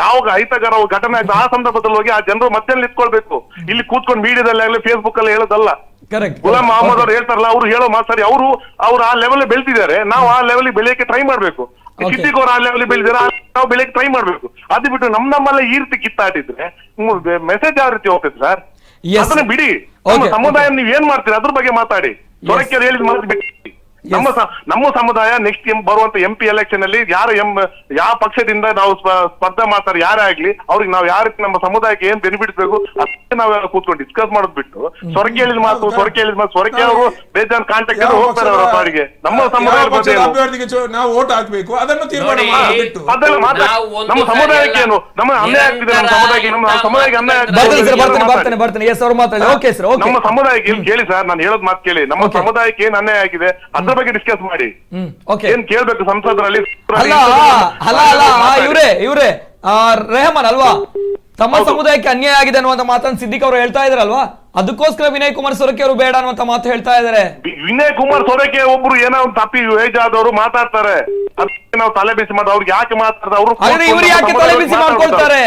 ಯಾವ ಅಹಿತಕರ ಘಟನೆ ಆಯ್ತು ಆ ಸಂದರ್ಭದಲ್ಲಿ ಹೋಗಿ ಆ ಜನರು ಮಧ್ಯದಲ್ಲಿ ನಿಂತ್ಕೊಳ್ಬೇಕು. ಇಲ್ಲಿ ಕೂತ್ಕೊಂಡು ಮೀಡಿಯಾದಲ್ಲಿ ಆಗಲಿ ಫೇಸ್ಬುಕ್ ಅಲ್ಲಿ ಹೇಳೋದಲ್ಲ. ಗುಲಾಂ ಮೊಹಮ್ಮದ್ ಅವ್ರು ಹೇಳ್ತಾರಲ್ಲ ಅವ್ರು ಹೇಳೋ ಮಾತು ಸರಿ. ಅವರು ಅವ್ರು ಆ ಲೆವೆಲ್ ಬೆಳೆದಿದ್ದಾರೆ. ನಾವು ಆ ಲೆವೆಲ್ ಬೆಳೆಯಕ್ಕೆ ಟ್ರೈ ಮಾಡ್ಬೇಕು. ಸಿದ್ದಿಕ್ ಅವ್ರು ಆ ಲೆವೆಲ್ ಬೆಳೆದಿರ ನಾವು ಬೆಳೆಯಕ್ಕೆ ಟ್ರೈ ಮಾಡ್ಬೇಕು. ಅದು ಬಿಟ್ಟು ನಮ್ ನಮ್ಮಲ್ಲ ಈ ರೀತಿ ಕಿತ್ತಾಡಿದ್ರೆ ಮೆಸೇಜ್ ಯಾವ ರೀತಿ ಹೋಗ್ತದೆ ಸರ್. ಅದನ್ನ ಬಿಡಿ. ನಮ್ಮ ಸಮುದಾಯ ನೀವ್ ಏನ್ ಮಾಡ್ತೀರಿ? ಅದ್ರ ಬಗ್ಗೆ ಮಾತಾಡಿ. ಸೊರಕೆ ಹೇಳಿದ ಮಾತು ಬಿಡಿ. ನಮ್ಮ ನಮ್ಮ ಸಮುದಾಯ ನೆಕ್ಸ್ಟ್ ಎಂ ಬರುವಂತ ಎಂ ಪಿ ಎಲೆಕ್ಷನ್ ಅಲ್ಲಿ ಯಾರು ಎಂ ಯಾವ ಪಕ್ಷದಿಂದ ನಾವು ಸ್ಪ- ಸ್ಪರ್ಧೆ ಮಾಡ್ತಾರೆ ಯಾರೇ ಆಗ್ಲಿ ಅವ್ರಿಗೆ ನಾವು ಯಾರ ನಮ್ಮ ಸಮುದಾಯಕ್ಕೆ ಏನ್ ಬೆನಿಫಿಟ್ ಬೇಕು ಅದಕ್ಕೆ ನಾವೆಲ್ಲ ಕೂತ್ಕೊಂಡು ಡಿಸ್ಕಸ್ ಮಾಡೋದ್ ಬಿಟ್ಟು ಸ್ವರ್ಗ ಹೇಳಿದ ಮಾತು ಸ್ವರ್ಗ ಹೇಳಿದ ಮಾತು ಸ್ವರ್ಗ ಅವರು ಬೇಜಾನ್ ಕಾಂಟ್ಯಾಕ್ಟ್ ಹೋಗ್ತಾರೆ ಅವರ ಬಾಡಿಗೆ ನಮ್ಮ ಸಮುದಾಯ ನಾವು ಓಟ್ ಹಾಕ್ಬೇಕು ಅದನ್ನು ತೀರ್ಮಾನ ಅದೆಲ್ಲ ನಾವು ನಮ್ಮ ಸಮುದಾಯಕ್ಕೆ ಏನು? ನಮ್ಮ ಅನ್ಯಾಯ ಆಗ್ತಿದೆ ನಮ್ಮ ಸಮುದಾಯಕ್ಕೆ ನಮ್ಮ ಸಮುದಾಯಕ್ಕೆ ಅನ್ಯಾಯ ಆಗ್ತಿದೆ ಬರ್ತೀನಿ ಸರ್ ಅದನ್ನ ಬರ್ತೀನಿ ಮಾತಾಡಿ. ಬರ್ತೀನಿ ಬರ್ತೀನಿ. ಎಸ್ ಅವ್ರು ಮಾತಾಡಿ ಓಕೆ ಸರ್ ಓಕೆ ನಮ್ಮ ಸಮುದಾಯಕ್ಕೆ ಇಲ್ಲಿ ಕೇಳಿ ಸರ್ ನಾನು ಹೇಳೋದ್ ಮಾತು ಕೇಳಿ. ನಮ್ಮ ಸಮುದಾಯಕ್ಕೆ ಏನ್ ಅನ್ಯಾಯ ಆಗಿದೆ ಅದ್ರ ಬಗ್ಗೆ ಡಿಸ್ಕಸ್ ಮಾಡಿ. ಹ್ಮ್ ಓಕೆ ಏನ್ ಕೇಳ್ಬೇಕು ಸಂಸದರಲ್ಲಿ? ಅಲ್ಲ ಅಲ್ಲ ಅಲ್ಲ ಇವ್ರೆ ಇವ್ರೆ. ರೆಹಮಾನ್ ಅಲ್ವಾ? ತಮ್ಮ ಸಮುದಾಯಕ್ಕೆ ಅನ್ಯಾಯ ಆಗಿದೆ ಅನ್ನುವಂತ ಮಾತನ್ನು ಸಿದ್ದಿಕ್ ಅವರು ಹೇಳ್ತಾ ಇದ್ರಲ್ವಾ? ಅದಕ್ಕೋಸ್ಕರ ವಿನಯ್ ಕುಮಾರ್ ಸೊರಕೆ ಅವರು ಬೇಡ ಅನ್ನುವಂತ ಮಾತು ಹೇಳ್ತಾ ಇದಾರೆ ವಿನಯ್ ಕುಮಾರ್ ಸೊರಕೆ ಒಬ್ರು ಏನೋ ಒಂದು ತಪ್ಪಿ ಏಜ್ ಆದವರು ಮಾತಾಡ್ತಾರೆ. ನಾವು ತಲೆ ಬಿಸಿ ಮಾಡ್ ಅವ್ರಿಗೆ ಯಾಕೆ ಮಾತಾಡ್ತಾರೆ? ಅವರು ಇವ್ರು ಯಾಕೆ ತಲೆ ಬಿಸಿ ಮಾಡ್ಕೊಳ್ತಾರೆ?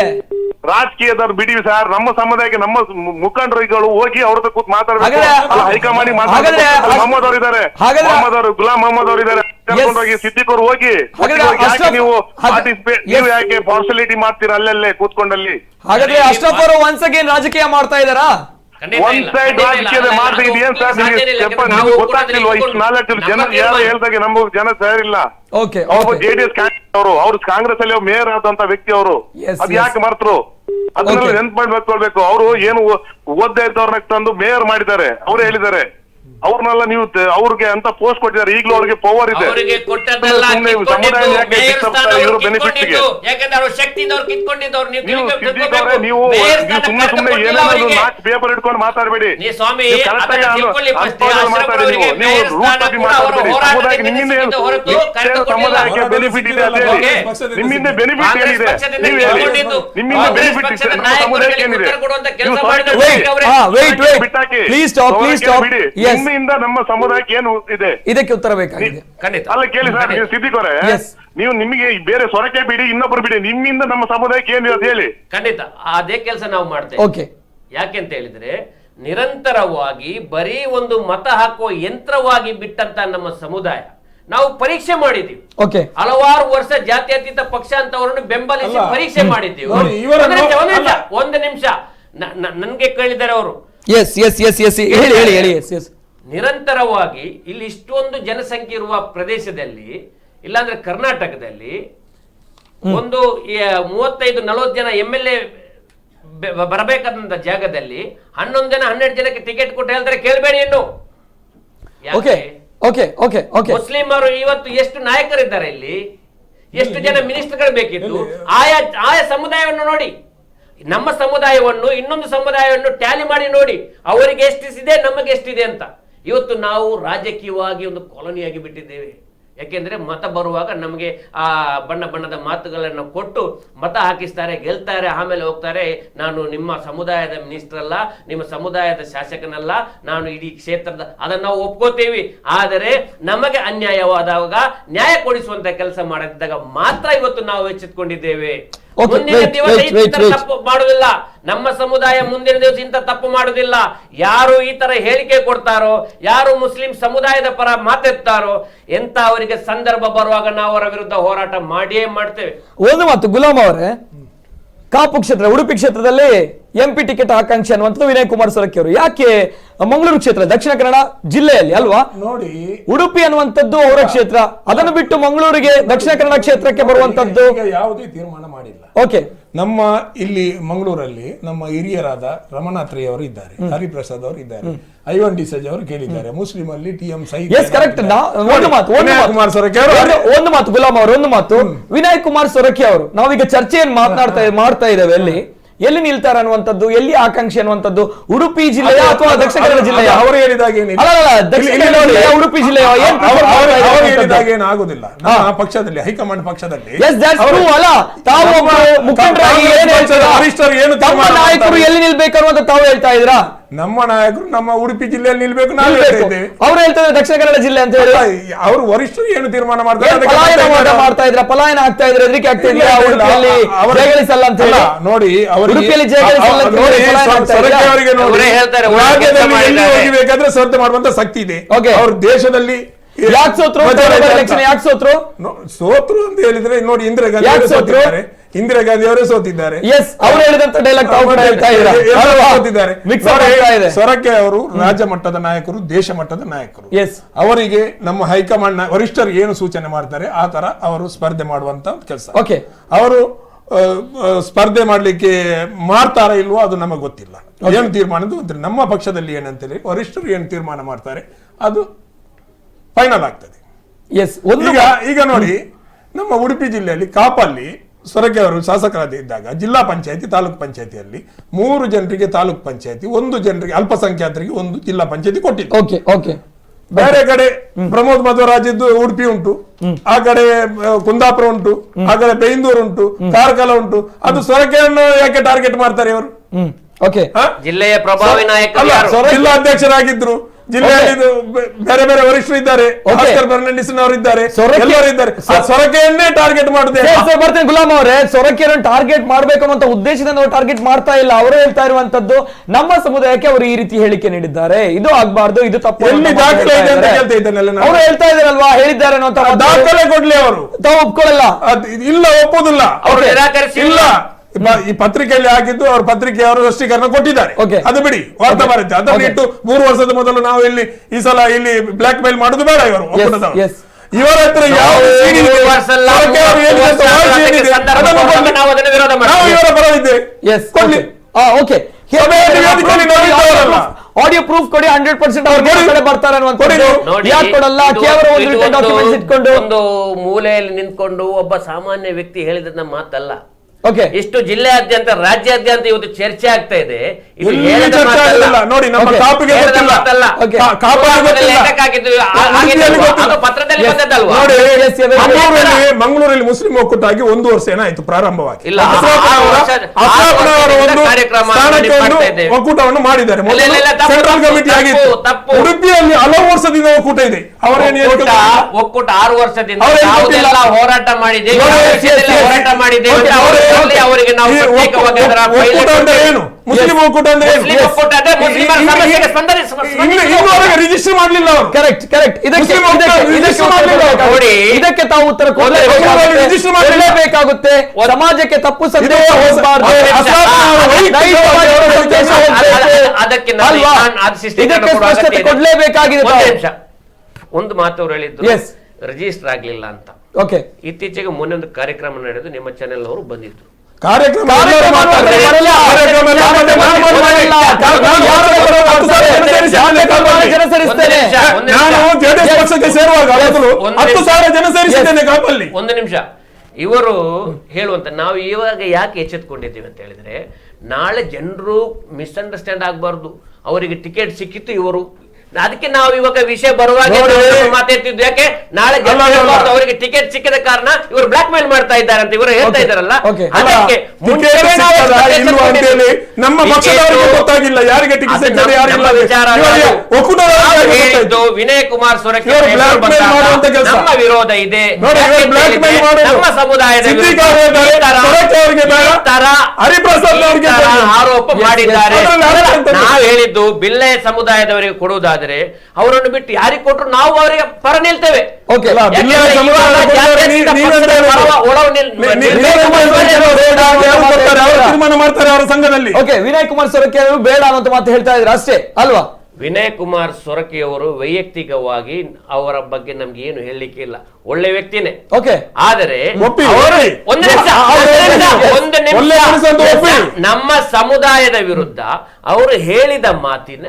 ರಾಜಕೀಯದವ್ರು ಬಿಡಿ ಸರ್ ನಮ್ಮ ಸಮುದಾಯಕ್ಕೆ ನಮ್ಮ ಮುಖಂಡರುಗಳು ಹೋಗಿ ಅವ್ರ ಕೂತ್ ಮಾತಾಡ್ಬೇಕು. ಹೈಕಮಾಂಡ್ ಮೊಹಮ್ಮದ್ ಅವರು ಇದ್ದಾರೆ ಮೊಹಮ್ಮದ್ ಅವರು ಗುಲಾಂ ಮೊಹಮ್ಮದ್ ಅವರು ಇದ್ದಾರೆ ಹೋಗಿ ಸಿದ್ದಿಕ್ ಅವ್ರು ಹೋಗಿ. ನೀವು ನೀವು ಯಾಕೆ ಪಾರ್ಸಲಿಟಿ ಮಾಡ್ತೀರಾ ಅಲ್ಲಲ್ಲೇ ಕೂತ್ಕೊಂಡಲ್ಲಿ? ಹಾಗಾದ್ರೆ ಅಶ್ರಫ್ ಅವರು ಒನ್ಸ್ ಅಗೇನ್ ರಾಜಕೀಯ ಮಾಡ್ತಾ ಇದಾರಾ ಒನ್ ಸೈಡ್ ಖಂಡಿತ ಇಲ್ಲ. ರಾಜಕೀಯ ಅಲ್ಲ, ಮಾಡ್ತಾ ಅದು ಇದೆಯೇನ್ ಸರ್? ನಿಮಗೆ ಗೊತ್ತಾಗ್ತಿಲ್ವಾ? ಇಷ್ಟು ನಾಲ್ಕು ಜನ ಯಾರು ಹೇಳ್ದಾಗೆ ನಮ್ಮ ಜನ ತಯಾರಿಲ್ಲ ಓಕೆ ಅವ್ರು ಜೆಡಿಎಸ್ ಅವರು ಅವ್ರು ಕಾಂಗ್ರೆಸ್ ಅಲ್ಲಿ ಮೇಯರ್ ಆದಂತ ವ್ಯಕ್ತಿ ಅವರು. ಅದ್. ಯಾಕೆ ಮರ್ತರು? ಅದನ್ನ ನೆನ್ಪ್ ಮಾಡ್ಬೇಕು ಮಾಡ್ಕೊಳ್ಬೇಕು ಅವರು ಏನು ಓದ್ದೆ ಓದ್ತಾ ಇದ್ದವ್ರನ್ನ ತಂದು ಮೇಯರ್ ಮಾಡಿದ್ದಾರೆ. ಅವ್ರು ಹೇಳಿದ್ದಾರೆ. ಅವ್ರನ್ನೆಲ್ಲ ನೀವು ಅವ್ರಿಗೆ ಅಂತ ಪೋಸ್ಟ್ ಕೊಟ್ಟಿದ್ದಾರೆ ಈಗಲೂ ಅವ್ರಿಗೆ ಪವರ್ ಇದೆ ಅವರಿಗೆ ಕೊಟ್ಟದ್ದೆಲ್ಲ ಕಿತ್ಕೊಂಡಿದ್ದು, ಮೇಯರ್ ಇವ್ರ ಕಿತ್ಕೊಂಡಿದ್ದು. ಯಾಕಂದ್ರೆ ಅವ್ರು ಶಕ್ತಿಯಿಂದ ಅವ್ರು ನೀವು ನೀವು ತಿಳ್ಕೊ- ಸಿದ್ದಿಕ್ ತಿಳ್ಕೊಬೇಕು. ನೀವು ಮೇಯರ್ ನೀವು ಸ್ಥಾನ ಸುಮ್ನೆ ಸುಮ್ನೆ ಕೊಟ್ಟಿಲ್ಲ ಏನೇನೋ ಅವರಿಗೆ. ನಾಲ್ಕು ಪೇಪರ್ ಇಟ್ಕೊಂಡು ಮಾತಾಡಬೇಡಿ ನೀ ಸ್ವಾಮಿ ನೀವು ಅದನ್ನ ತಿಳ್ಕೊಳ್ಳಿ first. ಅನುಭವದಲ್ಲಿ ಅವರಿಗೆ ನೀವು. ನೀವು ಮೇಯರ್ ರೂಟ್ ಸ್ಥಾನ ಆಗಿ ಕೂಡ ಅವರು ಹೋರಾಟದಿಂದ ಸಮುದಾಯಕ್ಕೆ ನಿಮ್ಮಿಂದ ಏನು- ಹೊರತು ನಿಮ್ಮಿಂದ ಕರೆದು ಕೊಟ್ಟಿಲ್ಲ. ಸಮುದಾಯಕ್ಕೆ ಬೆನಿಫಿಟ್ ಇದೆ ಅಂತ ಹೇಳಿ ಪಕ್ಷದಿಂದ ನಿಮ್ಮಿಂದ ಬೆನಿಫಿಟ್ ಕಾಂಗ್ರೆಸ್ ಏನಿದೆ ಪಕ್ಷದಿಂದ ನೀವು ಹೇಳಿ. ನಿಮ್ಮಿಂದ ಕಾಂಗ್ರೆಸ್ ಬೆನಿಫಿಟ್ ಪಕ್ಷದ ಇದೆ ನಮ್ಮ ಸಮುದಾಯಕ್ಕೆ ಏನಿದೆ ಉತ್ತರ ಕೊಡುವಂತ ಕೆಲಸ ನೀವು wait, wait. ಬಿಟ್ಟಾಕಿ. Please stop, please ಸ್ವರ್ಗಕ್ಕೆ stop. ಬಿಡಿ. Yes. ನಿಮ್ಮಿಂದ ನಮ್ಮ ಸಮುದಾಯಕ್ಕೆ ಏನು ಇದೆ? ಇದಕ್ಕೆ ಉತ್ತರ ಬೇಕಾಗಿದೆ. ಖಂಡಿತ. ಅಲ್ಲ ಕೇಳಿ ಸರ್ ನೀವು ಸಿದ್ದಿಕೋರೆ Yes. ನೀವು ನಿಮಗೆ ಬೇರೆ ಸೊರಕೆ ಬಿಡಿ ಇನ್ನೊಬ್ರು ಬಿಡಿ. ನಿಮ್ಮಿಂದ ನಮ್ಮ ಸಮುದಾಯಕ್ಕೆ ಏನು ಅಂತ ಹೇಳಿ? ಖಂಡಿತ. ಅದೇ ಕೆಲಸ ನಾವು ಮಾಡ್ತೇವೆ. ಓಕೆ ಯಾಕೆಂತ ಹೇಳಿದ್ರೆ ನಿರಂತರವಾಗಿ ಬರೀ ಒಂದು ಮತ ಹಾಕುವ ಯಂತ್ರವಾಗಿ ಬಿಟ್ಟಂತ ನಮ್ಮ ಸಮುದಾಯ ನಾವು ಪರೀಕ್ಷೆ ಮಾಡಿದ್ದೀವಿ. ಓಕೆ ಹಲವಾರು ವರ್ಷ ಜಾತ್ಯತೀತ ಪಕ್ಷ ಅಂತವರನ್ನು ಬೆಂಬಲಿಸಿ ಅಲ್ಲ. ಪರೀಕ್ಷೆ ಮಾಡಿದ್ದೀವಿ. ನೋಡಿ, ಇವರನ್ನು- ಒಂದು ನಿಮಿಷ, ಒಂದು ನಿಮಿಷ, ಅಲ್ಲ. ಒಂದು ನಿಮಿಷ. ನ- ನ- ನನ್ಗೆ ಕೇಳಿದ್ದಾರೆ ಅವರು. ಎಸ್ ಎಸ್ ಎಸ್ ಎಸ್ ಹೇಳಿ ಹೇಳಿ ಹೇಳಿ. ಎಸ್ ಎಸ್ ನಿರಂತರವಾಗಿ ಇಲ್ಲಿ ಇಷ್ಟೊಂದು ಜನಸಂಖ್ಯೆ ಇರುವ ಪ್ರದೇಶದಲ್ಲಿ ಇಲ್ಲಾಂದ್ರೆ ಕರ್ನಾಟಕದಲ್ಲಿ ಒಂದು ಮೂವತ್ತೈದು ನಲವತ್ತು ಜನ ಎಂ ಎಲ್ ಎ ಬರಬೇಕಾದಂತ ಜಾಗದಲ್ಲಿ ಹನ್ನೊಂದು ಜನ ಹನ್ನೆರಡು ಜನಕ್ಕೆ ಟಿಕೆಟ್ ಕೊಟ್ಟು ಹೇಳ್ತಾರೆ ಕೇಳಬೇಡಿ ಇನ್ನು. ಓಕೆ ಯಾಕೆ? Okay okay. ಓಕೆ ಮುಸ್ಲಿಮರು ಇವತ್ತು ಎಷ್ಟು ನಾಯಕರಿದ್ದಾರೆ ಇಲ್ಲಿ? ಎಷ್ಟು ಜನ ಮಿನಿಸ್ಟರ್ಗಳು ಬೇಕಿತ್ತು? ಆಯಾ ಆಯಾ ಸಮುದಾಯವನ್ನು ನೋಡಿ. ನಮ್ಮ ಸಮುದಾಯವನ್ನು ಇನ್ನೊಂದು ಸಮುದಾಯವನ್ನು ಟ್ಯಾಲಿ ಮಾಡಿ ನೋಡಿ. ಅವರಿಗೆ ಎಷ್ಟಿದೆ ನಮಗೆ ಎಷ್ಟಿದೆ ಅಂತ. ಇವತ್ತು ನಾವು ರಾಜಕೀಯವಾಗಿ ಒಂದು ಕಾಲೋನಿಯಾಗಿ ಬಿಟ್ಟಿದ್ದೇವೆ. ಯಾಕೆಂದ್ರೆ ಮತ ಬರುವಾಗ ನಮಗೆ ಆ ಬಣ್ಣ ಬಣ್ಣದ ಮಾತುಗಳನ್ನು ಕೊಟ್ಟು ಮತ ಹಾಕಿಸ್ತಾರೆ ಗೆಲ್ತಾರೆ ಆಮೇಲೆ ಹೋಗ್ತಾರೆ. ನಾನು ನಿಮ್ಮ ಸಮುದಾಯದ ಮಿನಿಸ್ಟರ್ ಅಲ್ಲ ನಿಮ್ಮ ಸಮುದಾಯದ ಶಾಸಕನಲ್ಲ ನಾನು ಇಡೀ ಕ್ಷೇತ್ರದ ಅದನ್ನ ನಾವು ಒಪ್ಕೋತೀವಿ. ಆದರೆ ನಮಗೆ ಅನ್ಯಾಯವಾದಾಗ ನ್ಯಾಯ ಕೊಡಿಸುವಂಥ ಕೆಲಸ ಮಾಡದಿದ್ದಾಗ ಮಾತ್ರ ಇವತ್ತು ನಾವು ಎಚ್ಚೆತ್ಕೊಂಡಿದ್ದೇವೆ. Okay, ಮುಂದಿನ ದಿವಸ ಈ ತರ ತಪ್ಪು ಮಾಡುದಿಲ್ಲ ನಮ್ಮ ಸಮುದಾಯ ಮುಂದಿನ ದಿವಸ ಇಂಥ ತಪ್ಪು ಮಾಡುದಿಲ್ಲ ಯಾರು ಈ ತರ ಹೇಳಿಕೆ ಕೊಡ್ತಾರೋ ಯಾರು ಮುಸ್ಲಿಂ ಸಮುದಾಯದ ಪರ ಮಾತಾಡ್ತಾರೋ ಎಂತ ಅವರಿಗೆ ಸಂದರ್ಭ ಬರುವಾಗ ನಾವು ಅವರ ವಿರುದ್ಧ ಹೋರಾಟ ಮಾಡಿಯೇ ಮಾಡ್ತೇವೆ. ಒಂದು ಮಾತು ಗುಲಾಮ್ ಅವರೇ ಕಾಪು ಕ್ಷೇತ್ರ ಉಡುಪಿ ಕ್ಷೇತ್ರದಲ್ಲಿ ಎಂ ಪಿ ಟಿಕೆಟ್ ಆಕಾಂಕ್ಷಿ ಅನ್ನುವಂಥದ್ದು ವಿನಯ್ ಕುಮಾರ್ ಸೊರಕೆ ಅವರು ಯಾಕೆ? ಮಂಗಳೂರು ಕ್ಷೇತ್ರ ದಕ್ಷಿಣ ಕನ್ನಡ ಜಿಲ್ಲೆಯಲ್ಲಿ ಅಲ್ವಾ? ನೋಡಿ. ಉಡುಪಿ ಅನ್ನುವಂಥದ್ದು ಅವರ ಕ್ಷೇತ್ರ ಅದನ್ನು ಬಿಟ್ಟು ಮಂಗಳೂರಿಗೆ ದಕ್ಷಿಣ ಕನ್ನಡ ಕ್ಷೇತ್ರಕ್ಕೆ ಬರುವಂತದ್ದು ಯಾವುದೇ ತೀರ್ಮಾನ ಮಾಡಿಲ್ಲ. ಓಕೆ. ನಮ್ಮ ಇಲ್ಲಿ ಮಂಗಳೂರಲ್ಲಿ ನಮ್ಮ ಹಿರಿಯರಾದ ರಮನಾಥ್ ರೈ ಅವರು ಇದ್ದಾರೆ ಹರಿಪ್ರಸಾದ್ ಅವರು ಇದ್ದಾರೆ ಐವನ್ ಡಿಸಜ್ ಅವರು ಕೇಳಿದ್ದಾರೆ. ಮುಸ್ಲಿಂ ಅಲ್ಲಿ ಟಿ ಎಂ ಸೈ ಎಸ್ ಕರೆಕ್ಟ್ ಒಂದು ಮಾತು. ಕುಮಾರ್ ಸೊರಕೆ ಅವರು ಒಂದು- ಮಾತು ಗುಲಾಮ್ ಅವರು ಒಂದು ಮಾತು. ವಿನಯ್ ಕುಮಾರ್ ಸೊರಕೆ ಅವರು. ನಾವೀಗ ಚರ್ಚೆಯನ್ನು ಮಾತನಾಡ್ತಾ ಮಾಡ್ತಾ ಇದ್ದೇವೆ ಎಲ್ಲಿ ಎಲ್ಲಿ ನಿಲ್ತಾರೆ ಅನ್ನುವಂಥದ್ದು ಎಲ್ಲಿ ಆಕಾಂಕ್ಷೆ ಅನ್ನುವಂಥದ್ದು? ಉಡುಪಿ ಜಿಲ್ಲೆಯ ಅಥವಾ ದಕ್ಷಿಣ ಕನ್ನಡ ಜಿಲ್ಲೆಯ? ಅವರು ಹೇಳಿದಾಗ ಉಡುಪಿ ಜಿಲ್ಲೆಯ ಹೇಳಿದಾಗ ಏನಾಗುದಿಲ್ಲ. ಪಕ್ಷದಲ್ಲಿ ಹೈಕಮಾಂಡ್ ಪಕ್ಷದಲ್ಲಿ ಅಲ್ಲ. ತಾವು ಮುಖಂಡರಾಗಿ ಏನ್ ನಾಯಕರು ಎಲ್ಲಿ ನಿಲ್ಬೇಕು ಅನ್ನುವಂತ ತಾವು ಹೇಳ್ತಾ ಇದ್ದೀರಾ? ನಮ್ಮ ನಾಯಕರು ನಮ್ಮ ಉಡುಪಿ ಜಿಲ್ಲೆಯಲ್ಲಿ ನಿಲ್ಬೇಕು ನಾವು ಹೇಳ್ತಾ ನಿಲ್ಬೇಕು ಇದ್ದೇವೆ ಅವ್ರು ಹೇಳ್ತಾರೆ ದಕ್ಷಿಣ ಕನ್ನಡ ಜಿಲ್ಲೆ ಅಂತ ಹೇಳಿ ಅವರು ವರಿಷ್ಠರು ಏನು ತೀರ್ಮಾನ ಮಾಡ್ತಾರೆ ಮಾಡ್ತಾ ಇದ್ರ ಪಲಾಯನ ಆಗ್ತಾ ಇದ್ರೆ ಹೆದರಿಕೆ ಆಗ್ತಾ ಇಲ್ಲ, ಉಡುಪಿಯಲ್ಲಿ ಜಯಗಳಿಸಲ್ಲ ಅಂತ ಹೇಳಿ ನೋಡಿ ಅವರು ಉಡುಪಿಯಲ್ಲಿ ಜಯಗಳಿಸಲ್ಲ ನೋಡಿ? ಅವರಿಗೆ ನೋಡಿ ರಾಜ್ಯದಲ್ಲಿ ಎಲ್ಲಿ ಹೋಗಿ ಬೇಕಾದ್ರೆ ಸ್ಪರ್ಧೆ ಮಾಡುವಂತ ಶಕ್ತಿ ಇದೆ. ಅವ್ರ ದೇಶದಲ್ಲಿ ಯಾಕೆ ಸೋತ್ರು ಎಲೆಕ್ಷನ್ ಯಾಕೆ ಸೋತ್ರು? ಸೋತ್ರು ಅಂತ ಹೇಳಿದ್ರೆ ನೋಡಿ ಇಂದಿರಾ ಗಾಂಧಿ ಯಾಕೆ ಸೋತ್ರು? ಇಂದಿರಾ ಗಾಂಧಿ ಅವರೇ ಸೋತಿದ್ದಾರೆ. ಎಸ್ ಅವ್ರು ಹೇಳಿದಂತ ಡೈಲಾಗ್ ತಾವು ಕೂಡ ಹೇಳ್ತಾ ಸೋತಿದ್ದಾರೆ. ಸೊರಕೆ ಅವರು ರಾಜ್ಯ ಮಟ್ಟದ ನಾಯಕರು ದೇಶ ಮಟ್ಟದ ನಾಯಕರು. ಎಸ್ ಅವರಿಗೆ ನಮ್ಮ ಹೈಕಮಾಂಡ್ ನ- ವರಿಷ್ಠರು ಏನು ಸೂಚನೆ ಮಾಡ್ತಾರೆ ಆ ತರ ಅವರು ಸ್ಪರ್ಧೆ ಮಾಡುವಂತ ಕೆಲಸ. ಓಕೆ ಅವರು ಸ್ಪರ್ಧೆ ಮಾಡ್ಲಿಕ್ಕೆ ಮಾಡ್ತಾರ ಇಲ್ವೋ ಅದು ನಮಗೆ ಗೊತ್ತಿಲ್ಲ. ಏನು ತೀರ್ಮಾನ ನಮ್ಮ ಪಕ್ಷದಲ್ಲಿ ಏನಂತೇಳಿ ವರಿಷ್ಠರು ಏನು ತೀರ್ಮಾನ ಮಾಡ್ತಾರೆ ಅದು ಫೈನಲ್ ಆಗ್ತದೆ. ಎಸ್ ಒಂದು ಈಗ ಈಗ ನೋಡಿ ನಮ್ಮ ಉಡುಪಿ ಜಿಲ್ಲೆಯಲ್ಲಿ ಕಾಪಲ್ಲಿ ಸೊರಕೆ ಅವರು ಶಾಸಕರಾಗಿದ್ದಾಗ ಜಿಲ್ಲಾ ಪಂಚಾಯತಿ ತಾಲೂಕ್ ಪಂಚಾಯತಿಯಲ್ಲಿ ಮೂರು ಜನರಿಗೆ ತಾಲೂಕ್ ಪಂಚಾಯತಿ ಒಂದು ಜನರಿಗೆ ಅಲ್ಪಸಂಖ್ಯಾತರಿಗೆ ಒಂದು ಜಿಲ್ಲಾ ಪಂಚಾಯತಿ ಕೊಟ್ಟಿದ್ದು ಓಕೆ ಓಕೆ ಬೇರೆ ಕಡೆ ಪ್ರಮೋದ್ ಮಧ್ವರಾಜ್ ಇದ್ದು ಉಡುಪಿ ಉಂಟು ಆ ಕಡೆ ಕುಂದಾಪುರ ಉಂಟು ಆ ಕಡೆ ಬೇಯಿಂದೂರು ಉಂಟು ಕಾರ್ಕಲ ಉಂಟು ಅದು ಸೊರಕೆಯನ್ನು ಯಾಕೆ ಟಾರ್ಗೆಟ್ ಮಾಡ್ತಾರೆ ಇವರು? ಓಕೆ ಹ? ಜಿಲ್ಲೆಯ ಪ್ರಭಾವಿ ನಾಯಕ ಜಿಲ್ಲಾ ಅಧ್ಯಕ್ಷರಾಗಿದ್ರು. ಸೊರ- ಜಿಲ್ಲಾಧ್ಯಕ್ಷರಾಗಿದ್ರು ಜಿಲ್ಲೆಯಲ್ಲಿ ಬೇರೆ ಬೇರೆ ವರಿಷ್ಠರು ಇದ್ದಾರೆ. ಫರ್ನಾಂಡಿಸ್ ಅವರು ಇದ್ದಾರೆ. ಎಲ್ಲರೂ ಇದ್ದಾರೆ. ಆ ಸೊರಕೆಯನ್ನೇ ಟಾರ್ಗೆಟ್ ಮಾಡಿದೆ. ಬರ್ತೇನೆ ಗುಲಾಮ್ ಅವರೇ. ಸೊರಕೆಯನ್ನು ಟಾರ್ಗೆಟ್ ಮಾಡಬೇಕು ಅಂತ ಉದ್ದೇಶದಿಂದ ಅವರು ಟಾರ್ಗೆಟ್ ಮಾಡ್ತಾ ಇಲ್ಲ. ಅವರು ಹೇಳ್ತಾ ಇರುವಂತದ್ದು ನಮ್ಮ ಸಮುದಾಯಕ್ಕೆ ಅವರು ಈ ರೀತಿ ಹೇಳಿಕೆ ನೀಡಿದ್ದಾರೆ. ಇದು ಆಗ್ಬಾರ್ದು ಇದು ತಪ್ಪು ಎಲ್ಲಿ ಅಂತ ದಾಖಲೆ ಇದೆ ಅಂತ ಹೇಳ್ತಾ ಇದ್ದಾರೆ ಇದ್ದೇನಲ್ಲ ಅವರು ಹೇಳ್ತಾ ಇದಾರಲ್ವಾ ಹೇಳಿದ್ದಾರೆ ಅಂತ ದಾಖಲೆ ಕೊಡ್ಲಿ ಅವರು. ತಾವು ಒಪ್ಕೊಳ್ಳಲ್ಲ. ಇಲ್ಲ ಒಪ್ಪುದಿಲ್ಲ. ಅವರು ಇಲ್ಲ. ಈ ಪತ್ರಿಕೆಯಲ್ಲಿ ಹಾಕಿದ್ದು ಅವ್ರ ಪತ್ರಿಕೆಯವರು ಸ್ಪಷ್ಟೀಕರಣ ಕೊಟ್ಟಿದ್ದಾರೆ. ಅದು ಬಿಡಿ ವಾರ್ತಾ ಬರುತ್ತೆ ಅದನ್ನು. ಇಟ್ಟು ಮೂರು ವರ್ಷದ ಮೊದಲು ನಾವು ಇಲ್ಲಿ ಈ ಸಲ ಇಲ್ಲಿ ಬ್ಲಾಕ್ ಮೇಲ್ ಮಾಡುದು ಬೇಡ ಇವರು ಒಕ್ಕೂಟದವರು. ಇವರ ಹತ್ರ ಯಾವ ನಾವು. ಇವರ ಪರವಿದ್ದೇವೆ ಕೊಡ್ಲಿ. ಓಕೆ. ಆಡಿಯೋ ಪ್ರೂಫ್ ಕೊಡಿ ಹಂಡ್ರೆಡ್ ಪರ್ಸೆಂಟ್ ಅವ್ರ ಕೊಡಿ. ಕಡೆ ಬರ್ತಾರೆ ಕೊಡಲ್ಲ? ಕೇವಲ ಒಂದು ಇದು ಡಾಕ್ಯುಮೆಂಟ್ಸ್ ಇಟ್ಕೊಂಡು. ಒಂದು ಮೂಲೆಯಲ್ಲಿ ನಿಂತ್ಕೊಂಡು ಒಬ್ಬ ಸಾಮಾನ್ಯ ವ್ಯಕ್ತಿ ಹೇಳಿದ ಮಾತಲ್ಲ. ಇಷ್ಟು ಜಿಲ್ಲೆಯಾದ್ಯಂತ ರಾಜ್ಯಾದ್ಯಂತ ಇವತ್ತು ಚರ್ಚೆ ಆಗ್ತಾ ಇದೆ ಇದು ಎಲ್ಲಿ ಹೇಳಿದ ಮಾತಲ್ಲ. ನೋಡಿ ನಮ್ಮ Okay. ಕಾಪಿಗೆ ಹೇಳಿದ ಗೊತ್ತಿಲ್ಲ ಮಾತಲ್ಲ. Okay. ಕಾ- ಕಾಪಾಡಿ ಪತ್ರದಲ್ಲಿ ಗೊತ್ತಿಲ್ಲ. ಆ-? ಗೊತ್ತಿಲ್ಲ. ಅದು Yes. ಬಂದದ್ದಲ್ವಾ ನೋಡಿ. ಮಂಗಳೂರಲ್ಲಿ ಮಂಗಳೂರಲ್ಲಿ ಮುಸ್ಲಿಂ ಒಕ್ಕೂಟ ಆಗಿ ಒಂದು ವರ್ಷ ಏನಾಯ್ತು ಪ್ರಾರಂಭವಾಗಿ ಇಲ್ಲ, ಅಶ್ರಫ್ ಆರು ಅವರ- ವರ್ಷ- ಆರು ಅವರ ವರ್ಷದಿಂದ ಒಂದು ಕಾರ್ಯಕ್ರಮ ಸ್ಥಾನಕ್ಕೆ ಮಾಡಿ ಒಂದು ಮಾಡ್ತಾ ಇದ್ದೇವೆ. ಒಕ್ಕೂಟವನ್ನು ಮಾಡಿದ್ದಾರೆ ಇಲ್ಲ, ಇಲ್ಲ, ಇಲ್ಲ, ತಪ್ಪು, ಸೆಂಟ್ರಲ್ ತಪ್ಪು, ಕಮಿಟಿ ಆಗಿತ್ತು ತಪ್ಪು. ಉಡುಪಿಯಲ್ಲಿ ಹಲವು ವರ್ಷದಿಂದ ಒಕ್ಕೂಟ ಇದೆ ಅವರೇನು ಒಕ್ಕೂಟ ಒಕ್ಕೂಟ ಆರು ವರ್ಷದಿಂದ ಅವ್ರೇನು ಯಾವುದೆಲ್ಲ ಗೊತ್ತಿಲ್ಲ. ಹೋರಾಟ ಮಾಡಿದೆ ಯಾವ ವಿಷಯದಲ್ಲಿ. ಹೋರಾಟ ಮಾಡಿದೆ ಅವರ ಅವರಿಗೆ ನಾವು ಈ ಪ್ರತ್ಯೇಕವಾಗಿ ಅದರ ಒಕ್ಕೂಟ file ಅಂದ್ರೆ ಏನು ಮುಸ್ಲಿಂ ಒಕ್ಕೂಟ ಅಂದ್ರೆ ಏನು ಮುಸ್ಲಿಂ ಒಕ್ಕೂಟ ಅಂದ್ರೆ ಮುಸ್ಲಿಮರ ಇನ್ನು- ಸಮಸ್ಯೆಗೆ ಸ್ಪಂದನೆ- ಇನ್ನು- ಇನ್ನುವರೆಗೆ ರಿಜಿಸ್ಟರ್ ಮಾಡಲಿಲ್ಲ ಅವರು ಕರೆಕ್ಟ್ ಕರೆಕ್ಟ್ ಇದಕ್ಕೆ ಮುಸ್ಲಿಂ ಒಕ್ಕೂಟ ಇದಕ್ಕೆ- ಇದಕ್ಕೆ ರಿಜಿಸ್ಟರ್ ಉತ್ತರ ಮಾಡ್ಲಿಲ್ಲ. ಕೊಡ್ಬೇಕಾಗುತ್ತೆ. ನೋಡಿ. ಇದಕ್ಕೆ ತಾವು ಉತ್ತರ ಒಕ್ಕೂಟದಲ್ಲಿ ರಿಜಿಸ್ಟರ್ ಮಾಡ್ಲಿಲ್ಲ. ಕೊಡಲೇಬೇಕಾಗುತ್ತೆ ಸಮಾಜಕ್ಕೆ ತಪ್ಪು ಸಂದೇಶ ಹೋಗಬಾರದು ಹೋಗಬಾರ್ದು ಒಂದು ನಿಮಿಷ. ನೈತಿಕವಾಗಿ ಅವರ ಸಂದೇಶ ಹೋಗ್ಬೇಕು. ಅದ- ಅದ- ಅದಕ್ಕೆ ನಾನು ಅಲ್ವಾ? ನಾನು ಅದು ಶಿಷ್ಟೀಕರಣ ಇದಕ್ಕೆ ಕೊಡುವ ಸ್ಪಷ್ಟತೆ ಅಗತ್ಯ ಇದೆ. ಕೊಡ್ಲೇಬೇಕಾಗಿದೆ ಒಂದು ತಾವು. ನಿಮಿಷ ಒಂದು ಮಾತು ಅವ್ರು ಹೇಳಿದ್ರು Yes. ರಿಜಿಸ್ಟರ್ ಆಗ್ಲಿಲ್ಲ ಅಂತ ಓಕೆ ಇತ್ತೀಚೆಗೆ ಮೊನ್ನೆ ಒಂದು ಕಾರ್ಯಕ್ರಮ ನಡೆದು ನಿಮ್ಮ ಚಾನೆಲ್ ಅವರು ಬಂದಿದ್ರು. ಕಾರ್ಯಕ್ರಮ ಜನ. ನಾನು ಜೆಡಿಎಸ್ ಪಕ್ಷಕ್ಕೆ ಸೇರುವಾಗ ಹತ್ತು ಸಾವಿರ ಸೇರಿಸಿದ್ದೇನೆ ಕಾಪಲ್ಲಿ. ಒಂದು ನಿಮಿಷ. ಇವರು ಹೇಳುವಂತ ನಾವು ಇವಾಗ ಯಾಕೆ ಎಚ್ಚೆತ್ಕೊಂಡಿದ್ದೀವಿ ಅಂತ ಹೇಳಿದ್ರೆ ನಾಳೆ ಜನರು ಮಿಸ್ಅಂಡರ್ಸ್ಟ್ಯಾಂಡ್ ಆಗಬಾರ್ದು. ಅವರಿಗೆ ಟಿಕೆಟ್ ಸಿಕ್ಕಿತ್ತು ಇವರು ಅದಕ್ಕೆ ನಾವು ಇವಾಗ ವಿಷಯ ಬರುವಾಗ ಮಾತಾಡ್ತಿದ್ವಿ. ಯಾಕೆ? ನಾಳೆ ಅವರಿಗೆ ಟಿಕೆಟ್ ಸಿಕ್ಕಿದ ಕಾರಣ ಇವರು ಬ್ಲಾಕ್ ಮೇಲ್ ಮಾಡ್ತಾ ಇದ್ದಾರೆ ಅಂತ ಇವರು ಹೇಳ್ತಾ. ಅಲ್ಲ, ಅದಕ್ಕೆ ನಮ್ಮ ಗೊತ್ತಾಗಿಲ್ಲ. ಯಾರಿಗೆ ಟಿಕೆಟ್? ವಿನಯ್ ಕುಮಾರ್ ಸುರಕ್ಕೆ. ನಮ್ಮ ವಿರೋಧ ಇದೆ. ನಮ್ಮ ಸಮುದಾಯದ ಆರೋಪ. ಮಾಡಿದ್ದಾರೆ. ನಾವು ಹೇಳಿದ್ದು ಬಿಲ್ಲೆ ಸಮುದಾಯದವರಿಗೆ ಕೊಡುವುದಾದರೆ ಅವರನ್ನು ಬಿಟ್ಟು ಯಾರಿಗೆ ಕೊಟ್ಟರು ನಾವು ಅವರಿಗೆ ಪರ ನಿಲ್ತೇವೆ. ವಿನಯ್ ಕುಮಾರ್ ಸೊರಕೆ ಅವರು ಬೇಡ ಅಂತ ಅನ್ನೋ ಮಾತು ಹೇಳ್ತಾ ಇದ್ರೆ ಅಷ್ಟೇ ಅಲ್ವಾ? ವಿನಯ್ ಕುಮಾರ್ ಸೊರಕೆಯವರು ವೈಯಕ್ತಿಕವಾಗಿ ಅವರ ಬಗ್ಗೆ ನಮ್ಗೆ ಏನು ಹೇಳಲಿಕ್ಕೆ ಇಲ್ಲ. ಒಳ್ಳೆ ವ್ಯಕ್ತಿನೇ. ಓಕೆ ಆದರೆ ನಮ್ಮ ಸಮುದಾಯದ ವಿರುದ್ಧ ಅವರು ಹೇಳಿದ ಮಾತಿನ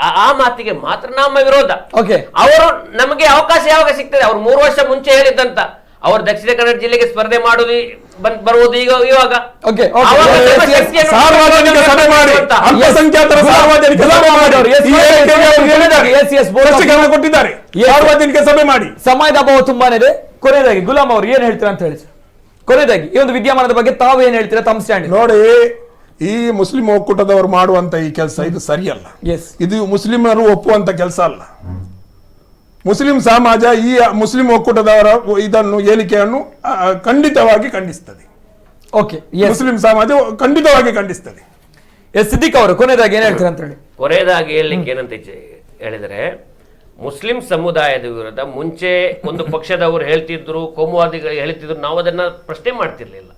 ಆ- ಆ ಮಾತಿಗೆ ಮಾತ್ರ ನಮ್ಮ ವಿರೋಧ. ಓಕೆ ಅವರು ನಮಗೆ ಅವಕಾಶ ಯಾವಾಗ ಸಿಗ್ತದೆ? ಅವ್ರು ಮೂರು ವರ್ಷ ಮುಂಚೆ ಹೇಳಿದ್ದಂತ. ಅವರು ದಕ್ಷಿಣ ಕನ್ನಡ ಜಿಲ್ಲೆಗೆ ಸ್ಪರ್ಧೆ ಮಾಡುದು ಬರುವುದು ಈಗ ಇವಾಗ. ಕೊಟ್ಟಿದ್ದಾರೆ. ಸಾರ್ವಜನಿಕ ಸಭೆ ಮಾಡಿ. ಸಮಯದ ಅಭಾವ ತುಂಬಾನೇ ಇದೆ. ಕೊನೆಯದಾಗಿ ಗುಲಾಮ್ ಅವರು ಏನ್ ಹೇಳ್ತೀರಾ ಅಂತ ಹೇಳಿ ಕೊನೆಯದಾಗಿ ಈ ಒಂದು ವಿದ್ಯಮಾನದ ಬಗ್ಗೆ ತಾವು ಏನ್ ಹೇಳ್ತೀರಾ ತಮ್ಮ ಸ್ಟ್ಯಾಂಡ್ ನೋಡಿ ಈ ಮುಸ್ಲಿಂ ಒಕ್ಕೂಟದವರು ಮಾಡುವಂತ ಈ ಕೆಲಸ ಇದು ಸರಿಯಲ್ಲ. ಎಸ್ ಇದು ಮುಸ್ಲಿಮರು ಒಪ್ಪುವಂತ ಕೆಲಸ ಅಲ್ಲ. ಮುಸ್ಲಿಂ ಸಮಾಜ ಈ ಮುಸ್ಲಿಂ ಒಕ್ಕೂಟದವರ ಇದನ್ನು ಏಲಿಕೆಯನ್ನು ಖಂಡಿತವಾಗಿ ಖಂಡಿಸ್ತದೆ. ಓಕೆ ಎಸ್ ಮುಸ್ಲಿಂ ಸಮಾಜ ಖಂಡಿತವಾಗಿ ಖಂಡಿಸ್ತದೆ. ಎಸ್ ಸಿದ್ದಿಕ್ ಅವರು ಕೊನೆಯದಾಗಿ ಏನ್ ಹೇಳ್ತಾರೆ ಅಂತ ಹೇಳಿ ಕೊನೆಯದಾಗಿ ಹೇಳಲಿಕ್ಕೆ ಏನಂತ ಹೇಳಿದರೆ ಹೇಳಿದ್ರೆ ಮುಸ್ಲಿಂ ಸಮುದಾಯದ ವಿರುದ್ಧ ಮುಂಚೆ ಒಂದು ಪಕ್ಷದವರು ಹೇಳ್ತಿದ್ರು ಕೋಮುವಾದಿಗಳು ಹೇಳ್ತಿದ್ರು ನಾವು ಅದನ್ನ ಪ್ರಶ್ನೆ ಮಾಡ್ತಿರ್ಲಿಲ್ಲ.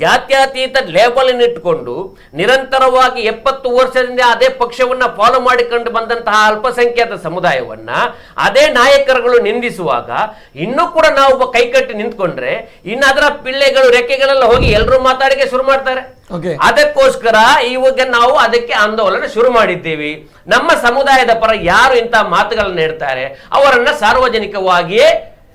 ಜಾತ್ಯತೀತ ಲೇಬಲ್ ಇಟ್ಕೊಂಡು ನಿರಂತರವಾಗಿ ಎಪ್ಪತ್ತು ವರ್ಷದಿಂದ ಅದೇ ಪಕ್ಷವನ್ನ ಫಾಲೋ ಮಾಡಿಕೊಂಡು ಬಂದಂತಹ ಅಲ್ಪಸಂಖ್ಯಾತ ಸಮುದಾಯವನ್ನ ಅದೇ ನಾಯಕರುಗಳು ನಿಂದಿಸುವಾಗ ಇನ್ನೂ ಕೂಡ ನಾವು ಕೈಕಟ್ಟಿ ನಿಂತ್ಕೊಂಡ್ರೆ ಇನ್ನು ಅದರ ಪಿಳ್ಳೆಗಳು ರೆಕ್ಕೆಗಳೆಲ್ಲ ಹೋಗಿ ಎಲ್ಲರೂ ಮಾತಾಡಿಕೆ ಶುರು ಮಾಡ್ತಾರೆ. ಅದಕ್ಕೋಸ್ಕರ ಇವಾಗ ನಾವು ಅದಕ್ಕೆ ಆಂದೋಲನ ಶುರು ಮಾಡಿದ್ದೀವಿ. ನಮ್ಮ ಸಮುದಾಯದ ಪರ ಯಾರು ಇಂತಹ ಮಾತುಗಳನ್ನ ಹೇಳ್ತಾರೆ ಅವರನ್ನ ಸಾರ್ವಜನಿಕವಾಗಿಯೇ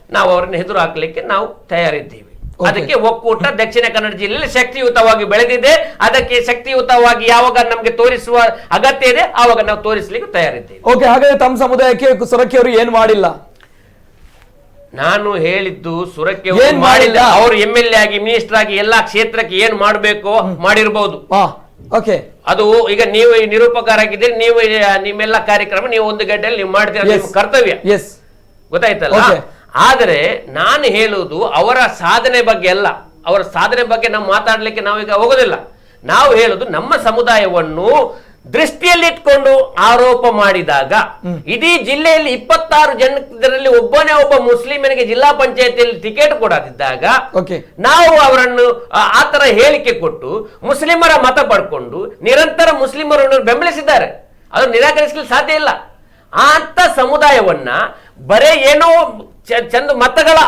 ನಾವು ಅವರನ್ನ ಎದುರು ಹಾಕಲಿಕ್ಕೆ ನಾವು ತಯಾರಿದ್ದೀವಿ. ಅದಕ್ಕೆ ಒಕ್ಕೂಟ ದಕ್ಷಿಣ ಕನ್ನಡ ಜಿಲ್ಲೆಯಲ್ಲಿ ಶಕ್ತಿಯುತವಾಗಿ ಬೆಳೆದಿದೆ. ಅದಕ್ಕೆ ಶಕ್ತಿಯುತವಾಗಿ ಯಾವಾಗ ನಮಗೆ ತೋರಿಸುವ ಅಗತ್ಯ ಇದೆ ಆವಾಗ ನಾವು ತೋರಿಸಲಿಕ್ಕೆ ತಯಾರಿದ್ದೇವೆ. ಓಕೆ ಹಾಗಾದ್ರೆ ತಮ್ಮ ಸಮುದಾಯಕ್ಕೆ ಸುರಕ್ಕೆ ಅವರು ಏನ್ ಮಾಡಿಲ್ಲ? ನಾನು ಹೇಳಿದ್ದು ಸುರಕ್ಕೆ ಏನ್ ಮಾಡಿಲ್ಲ? ಅವರು ಎಂ ಎಲ್ ಎ ಆಗಿ ಮಿನಿಸ್ಟರ್ ಆಗಿ ಎಲ್ಲಾ ಕ್ಷೇತ್ರಕ್ಕೆ ಏನ್ ಮಾಡಬೇಕು ಮಾಡಿರಬಹುದು ಓಕೆ ಅದು ಈಗ ನೀವು ನಿರೂಪಕಾರ ನಿರೂಪಕರಾಗಿದ್ದೀರಿ ನೀವು ನಿಮ್ಮೆಲ್ಲ ಕಾರ್ಯಕ್ರಮ ನೀವು ಒಂದು ಗಂಟೆಯಲ್ಲಿ ನೀವು ಮಾಡ್ತೀರ ನಿಮ್ಮ ಕರ್ತವ್ಯ. ಎಸ್ ಗೊತ್ತಾಯ್ತಲ್ಲ. ಆದರೆ ನಾನು ಹೇಳುವುದು ಅವರ ಸಾಧನೆ ಬಗ್ಗೆ ಅಲ್ಲ. ಅವರ ಸಾಧನೆ ಬಗ್ಗೆ ನಾವು ಮಾತಾಡ್ಲಿಕ್ಕೆ ನಾವೀಗ ಹೋಗೋದಿಲ್ಲ. ನಾವು ಹೇಳುದು ನಮ್ಮ ಸಮುದಾಯವನ್ನು ದೃಷ್ಟಿಯಲ್ಲಿಟ್ಕೊಂಡು ಆರೋಪ ಮಾಡಿದಾಗ ಇಡೀ ಜಿಲ್ಲೆಯಲ್ಲಿ ಇಪ್ಪತ್ತಾರು ಜನರಲ್ಲಿ ಒಬ್ಬನೇ ಒಬ್ಬ ಮುಸ್ಲಿಮನಿಗೆ ಜಿಲ್ಲಾ ಪಂಚಾಯತಿಯಲ್ಲಿ ಟಿಕೆಟ್ ಕೊಡದಿದ್ದಾಗ. ನಾವು ಅವರನ್ನು ಆತರ ಆ ತರ ಹೇಳಿಕೆ ಕೊಟ್ಟು ಮುಸ್ಲಿಮರ ಮತ ಪಡ್ಕೊಂಡು ನಿರಂತರ ಮುಸ್ಲಿಮರನ್ನು ಬೆಂಬಲಿಸಿದ್ದಾರೆ. ಅದು ನಿರಾಕರಿಸಲು ಸಾಧ್ಯ ಇಲ್ಲ. ಅಂತ ಸಮುದಾಯವನ್ನ ಬರೇ ಏನೋ ಚಂದ ಮತಗಳ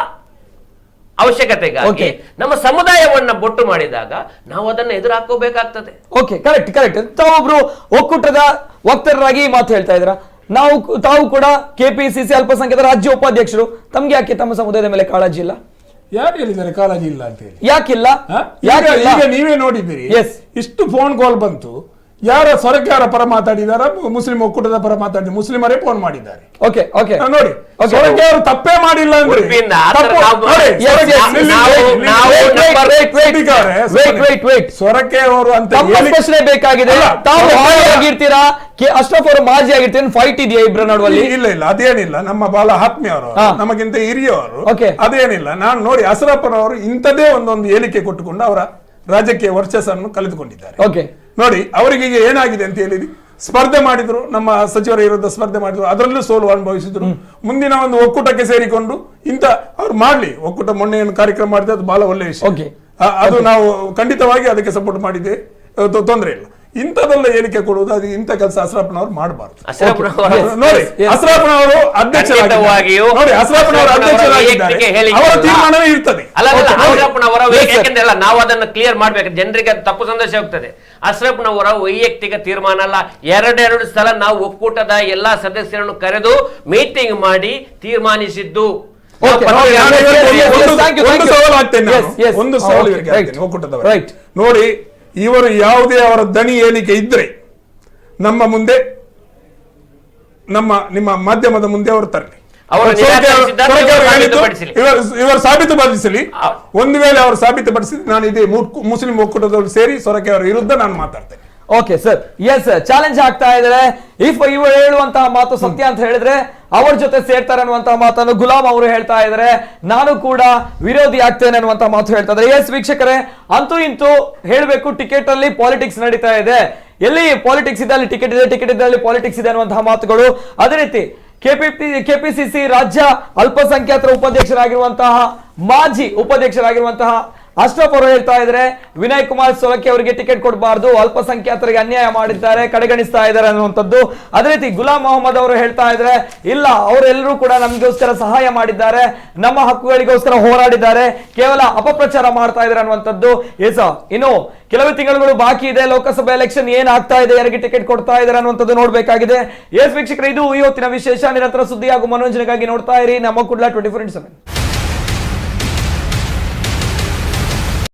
ಅವಶ್ಯಕತೆಗಾಗಿ. ನಮ್ಮ ಸಮುದಾಯವನ್ನ ಬೊಟ್ಟು ಮಾಡಿದಾಗ ನಾವು ಅದನ್ನ ಎದುರು ಹಾಕೋಬೇಕಾಗ್ತದೆ ಓಕೆ ಕರೆಕ್ಟ್ ಕರೆಕ್ಟ್ ತಾವೊಬ್ರು ಒಕ್ಕೂಟದ ವಕ್ತಾರರಾಗಿ ಈ ಮಾತು ಹೇಳ್ತಾ ಇದ್ರ ನಾವು ತಾವು ಕೂಡ ಕೆಪಿಸಿಸಿ ಅಲ್ಪಸಂಖ್ಯಾತ ರಾಜ್ಯ ಉಪಾಧ್ಯಕ್ಷರು. ತಮ್ಗೆ ಯಾಕೆ ತಮ್ಮ ಸಮುದಾಯದ ಮೇಲೆ ಕಾಳಜಿ ಇಲ್ಲ? ಯಾರು ಹೇಳಿದ್ದಾರೆ ಕಾಳಜಿ ಇಲ್ಲ ಅಂತ ಹೇಳಿ? ಯಾಕಿಲ್ಲ? ಯಾರು ನೀವೇ ನೋಡಿದ್ದೀರಿ. ಎಸ್ ಇಷ್ಟು ಫೋನ್ ಕಾಲ್ ಬಂತು. ಯಾರ ಸ್ವರಕ್ಯಾರ ಪರ ಮಾತಾಡಿದಾರ? ಮುಸ್ಲಿಂ ಒಕ್ಕೂಟದ ಪರ ಮಾತಾಡಿ ಮುಸ್ಲಿಮರೇ ಫೋನ್ ಮಾಡಿದ್ದಾರೆ. ಓಕೆ ಓಕೆ ನೋಡಿ. ತಪ್ಪೇ ಮಾಡಿಲ್ಲ ಅಂದ್ರೆ ಅವರು ಅಂತ ಸ್ಪಷ್ಟನೆ ಬೇಕಾಗಿದೆ. ತಾವು ಆಗಿರ್ತೀರಾ? ಅಶ್ರಫ್ ಅವರು ಮಾಜಿ ಆಗಿರ್ತೇನೆ ಫೈಟ್ ಇದೆಯಾ ಇಬ್ಬರ ನಡುವಲ್ಲಿ? ಇಲ್ಲ ಇಲ್ಲ ಅದೇನಿಲ್ಲ. ನಮ್ಮ ಬಾಲ ಆತ್ಮೀಯವರು ಹಾ. ನಮಗಿಂತ ಹಿರಿಯವರು. ಅದೇನಿಲ್ಲ. ನಾನು ನೋಡಿ ಅಸರಪ್ಪನವರು ಇಂಥದೇ ಒಂದೊಂದು ಹೇಳಿಕೆ ಕೊಟ್ಟುಕೊಂಡು ಅವರ ರಾಜಕೀಯ ವರ್ಚಸ್ಸನ್ನು ಕಲಿತುಕೊಂಡಿದ್ದಾರೆ ಓಕೆ ನೋಡಿ ಅವರಿಗೆ ಈಗ ಏನಾಗಿದೆ ಅಂತ ಹೇಳಿದ್ರಿ ಸ್ಪರ್ಧೆ ಮಾಡಿದ್ರು ನಮ್ಮ ಸಚಿವರ ವಿರುದ್ಧ ಸ್ಪರ್ಧೆ ಮಾಡಿದ್ರು ಅದರಲ್ಲೂ ಸೋಲು ಅನುಭವಿಸಿದ್ರು. ಮುಂದಿನ ಒಂದು ಒಕ್ಕೂಟಕ್ಕೆ ಸೇರಿಕೊಂಡು ಇಂಥ ಅವ್ರು ಮಾಡ್ಲಿ. ಒಕ್ಕೂಟ ಮೊನ್ನೆ ಏನು ಕಾರ್ಯಕ್ರಮ ಮಾಡಿದೆ ಅದು ಬಹಳ ಒಳ್ಳೆಯ ವಿಷಯ. ಅದು ನಾವು ಖಂಡಿತವಾಗಿ ಅದಕ್ಕೆ ಸಪೋರ್ಟ್ ಮಾಡಿದ್ದೆ. ತೊಂದರೆ ಇಲ್ಲ. ಇಂಥದೆಲ್ಲ ಹೇಳಿಕೆ ಕೊಡುವುದು ಅದು ಇಂಥ ಕೆಲಸ ಅಸರಪ್ಪನವ್ರು ಮಾಡಬಾರ್ದು. ಅಶ್ರಫ್ನವರ ನೋಡಿ yes. ಅವರು ಅಧ್ಯಕ್ಷರಾಗಿದ್ದಾರೆ. ನೋಡಿ ಅಧ್ಯಕ್ಷರಾಗಿದ್ದಾರೆ. ಅವರ ಅಲ್ಲ. ತೀರ್ಮಾನವೇ ಇರ್ತದೆ. ನಾವು ಅದನ್ನು ಕ್ಲಿಯರ್ ಮಾಡ್ಬೇಕು. ಜನರಿಗೆ ಅದು ತಪ್ಪು ಸಂದೇಶ ಹೋಗ್ತದೆ. ಅಶ್ರಫ್ನವರ ವೈಯಕ್ತಿಕ ತೀರ್ಮಾನ ಅಲ್ಲ. ಎರಡೆರಡು ಸಲ ನಾವು ಒಕ್ಕೂಟದ ಎಲ್ಲಾ ಸದಸ್ಯರನ್ನು ಕರೆದು ಮೀಟಿಂಗ್ ಮಾಡಿ ತೀರ್ಮಾನಿಸಿದ್ದು. ಒಂದು-. ಸವಾಲು ಹಾಕ್ತೇನೆ ಒಕ್ಕೂಟದವರ. ನೋಡಿ ಇವರು ಯಾವುದೇ ಅವರ ದಣಿ ಏಳಿಕೆ ಇದ್ರೆ ನಮ್ಮ ಮುಂದೆ ನಮ್ಮ ನಿಮ್ಮ ಮಾಧ್ಯಮದ ಮುಂದೆ ಅವರು ತರಲಿ. ಇವರು ಸಾಬೀತುಪಡಿಸಲಿ. ಒಂದು ವೇಳೆ ಅವರು ಸಾಬೀತುಪಡಿಸಿದ್ರೆ ನಾನು ಇದೇ ಮುಸ್ಲಿಂ ಒಕ್ಕೂಟದವರು ಸೇರಿ ಸೊರಕೆ ಅವರ ವಿರುದ್ಧ ನಾನು ಮಾತಾಡ್ತೇನೆ. ಓಕೆ ಸರ್ ಎಸ್ ಚಾಲೆಂಜ್ ಆಗ್ತಾ ಇದ್ದಾರೆ ಇಫ್ ಇವರು ಹೇಳುವಂತಹ ಮಾತು ಸತ್ಯ ಅಂತ ಹೇಳಿದ್ರೆ, ಅವರ ಜೊತೆ ಸೇರ್ತಾರೆ ಅನ್ನುವಂತಹ ಮಾತನ್ನು ಗುಲಾಮ್ ಅವರು ಹೇಳ್ತಾ ಇದ್ದಾರೆ ನಾನು ಕೂಡ ವಿರೋಧಿ ಆಗ್ತೇನೆ ಅನ್ನುವಂತಹ ಮಾತು ಹೇಳ್ತಾ ಇದ್ದಾರೆ ಎಸ್ ವೀಕ್ಷಕರೇ, ಅಂತೂ ಇಂತೂ ಹೇಳಬೇಕು ಟಿಕೆಟ್ ಅಲ್ಲಿ ಪಾಲಿಟಿಕ್ಸ್ ನಡೀತಾ ಇದೆ. ಎಲ್ಲಿ ಪಾಲಿಟಿಕ್ಸ್ ಇದೆ, ಅಲ್ಲಿ ಟಿಕೆಟ್ ಇದೆ ಟಿಕೆಟ್ ಇದೆ, ಅಲ್ಲಿ ಪಾಲಿಟಿಕ್ಸ್ ಇದೆ ಅನ್ನುವಂತಹ ಮಾತುಗಳು. ಅದೇ ರೀತಿ ಕೆಪಿಪಿ ಕೆಪಿಸಿಸಿ ರಾಜ್ಯ ಅಲ್ಪಸಂಖ್ಯಾತರ ಉಪಾಧ್ಯಕ್ಷರಾಗಿರುವಂತಹ, ಮಾಜಿ ಉಪಾಧ್ಯಕ್ಷರಾಗಿರುವಂತಹ ಅವರು ಹೇಳ್ತಾ ಇದ್ರೆ ವಿನಯ್ ಕುಮಾರ್ ಸೊಲಕೆ ಅವರಿಗೆ ಟಿಕೆಟ್ ಕೊಡಬಾರ್ದು, ಅಲ್ಪಸಂಖ್ಯಾತರಿಗೆ ಅನ್ಯಾಯ ಮಾಡಿದ್ದಾರೆ, ಕಡೆಗಣಿಸ್ತಾ ಇದ್ದಾರೆ ಅನ್ನುವಂಥದ್ದು. ಅದೇ ರೀತಿ ಗುಲಾಂ ಮೊಹಮ್ಮದ್ ಅವರು ಹೇಳ್ತಾ ಇದ್ರೆ, ಇಲ್ಲ, ಅವರೆಲ್ಲರೂ ಕೂಡ ನಮಗೋಸ್ಕರ ಸಹಾಯ ಮಾಡಿದ್ದಾರೆ, ನಮ್ಮ ಹಕ್ಕುಗಳಿಗೋಸ್ಕರ ಹೋರಾಡಿದ್ದಾರೆ, ಕೇವಲ ಅಪಪ್ರಚಾರ ಮಾಡ್ತಾ ಇದ್ದಾರೆ ಅನ್ನುವಂಥದ್ದು. ಎಸ ಇನ್ನು ಕೆಲವೇ ತಿಂಗಳುಗಳು ಬಾಕಿ ಇದೆ, ಲೋಕಸಭಾ ಎಲೆಕ್ಷನ್ ಏನ್ ಆಗ್ತಾ ಇದೆ, ಯಾರಿಗೆ ಟಿಕೆಟ್ ಕೊಡ್ತಾ ಇದ್ದಾರೆ ಅನ್ನುವಂಥದ್ದು ನೋಡಬೇಕಾಗಿದೆ. ಎಸ್ ವೀಕ್ಷಕರು, ಇದು ಇವತ್ತಿನ ವಿಶೇಷ, ನಿರಂತರ ಸುದ್ದಿ ಹಾಗೂ ಮನೋರಂಜನೆಗಾಗಿ ನೋಡ್ತಾ ಇರಿ. ನಮ್ಮ ಕೂಡ ಟ್ವೆಂಟಿ ಫೋರ್ ಇಂಟು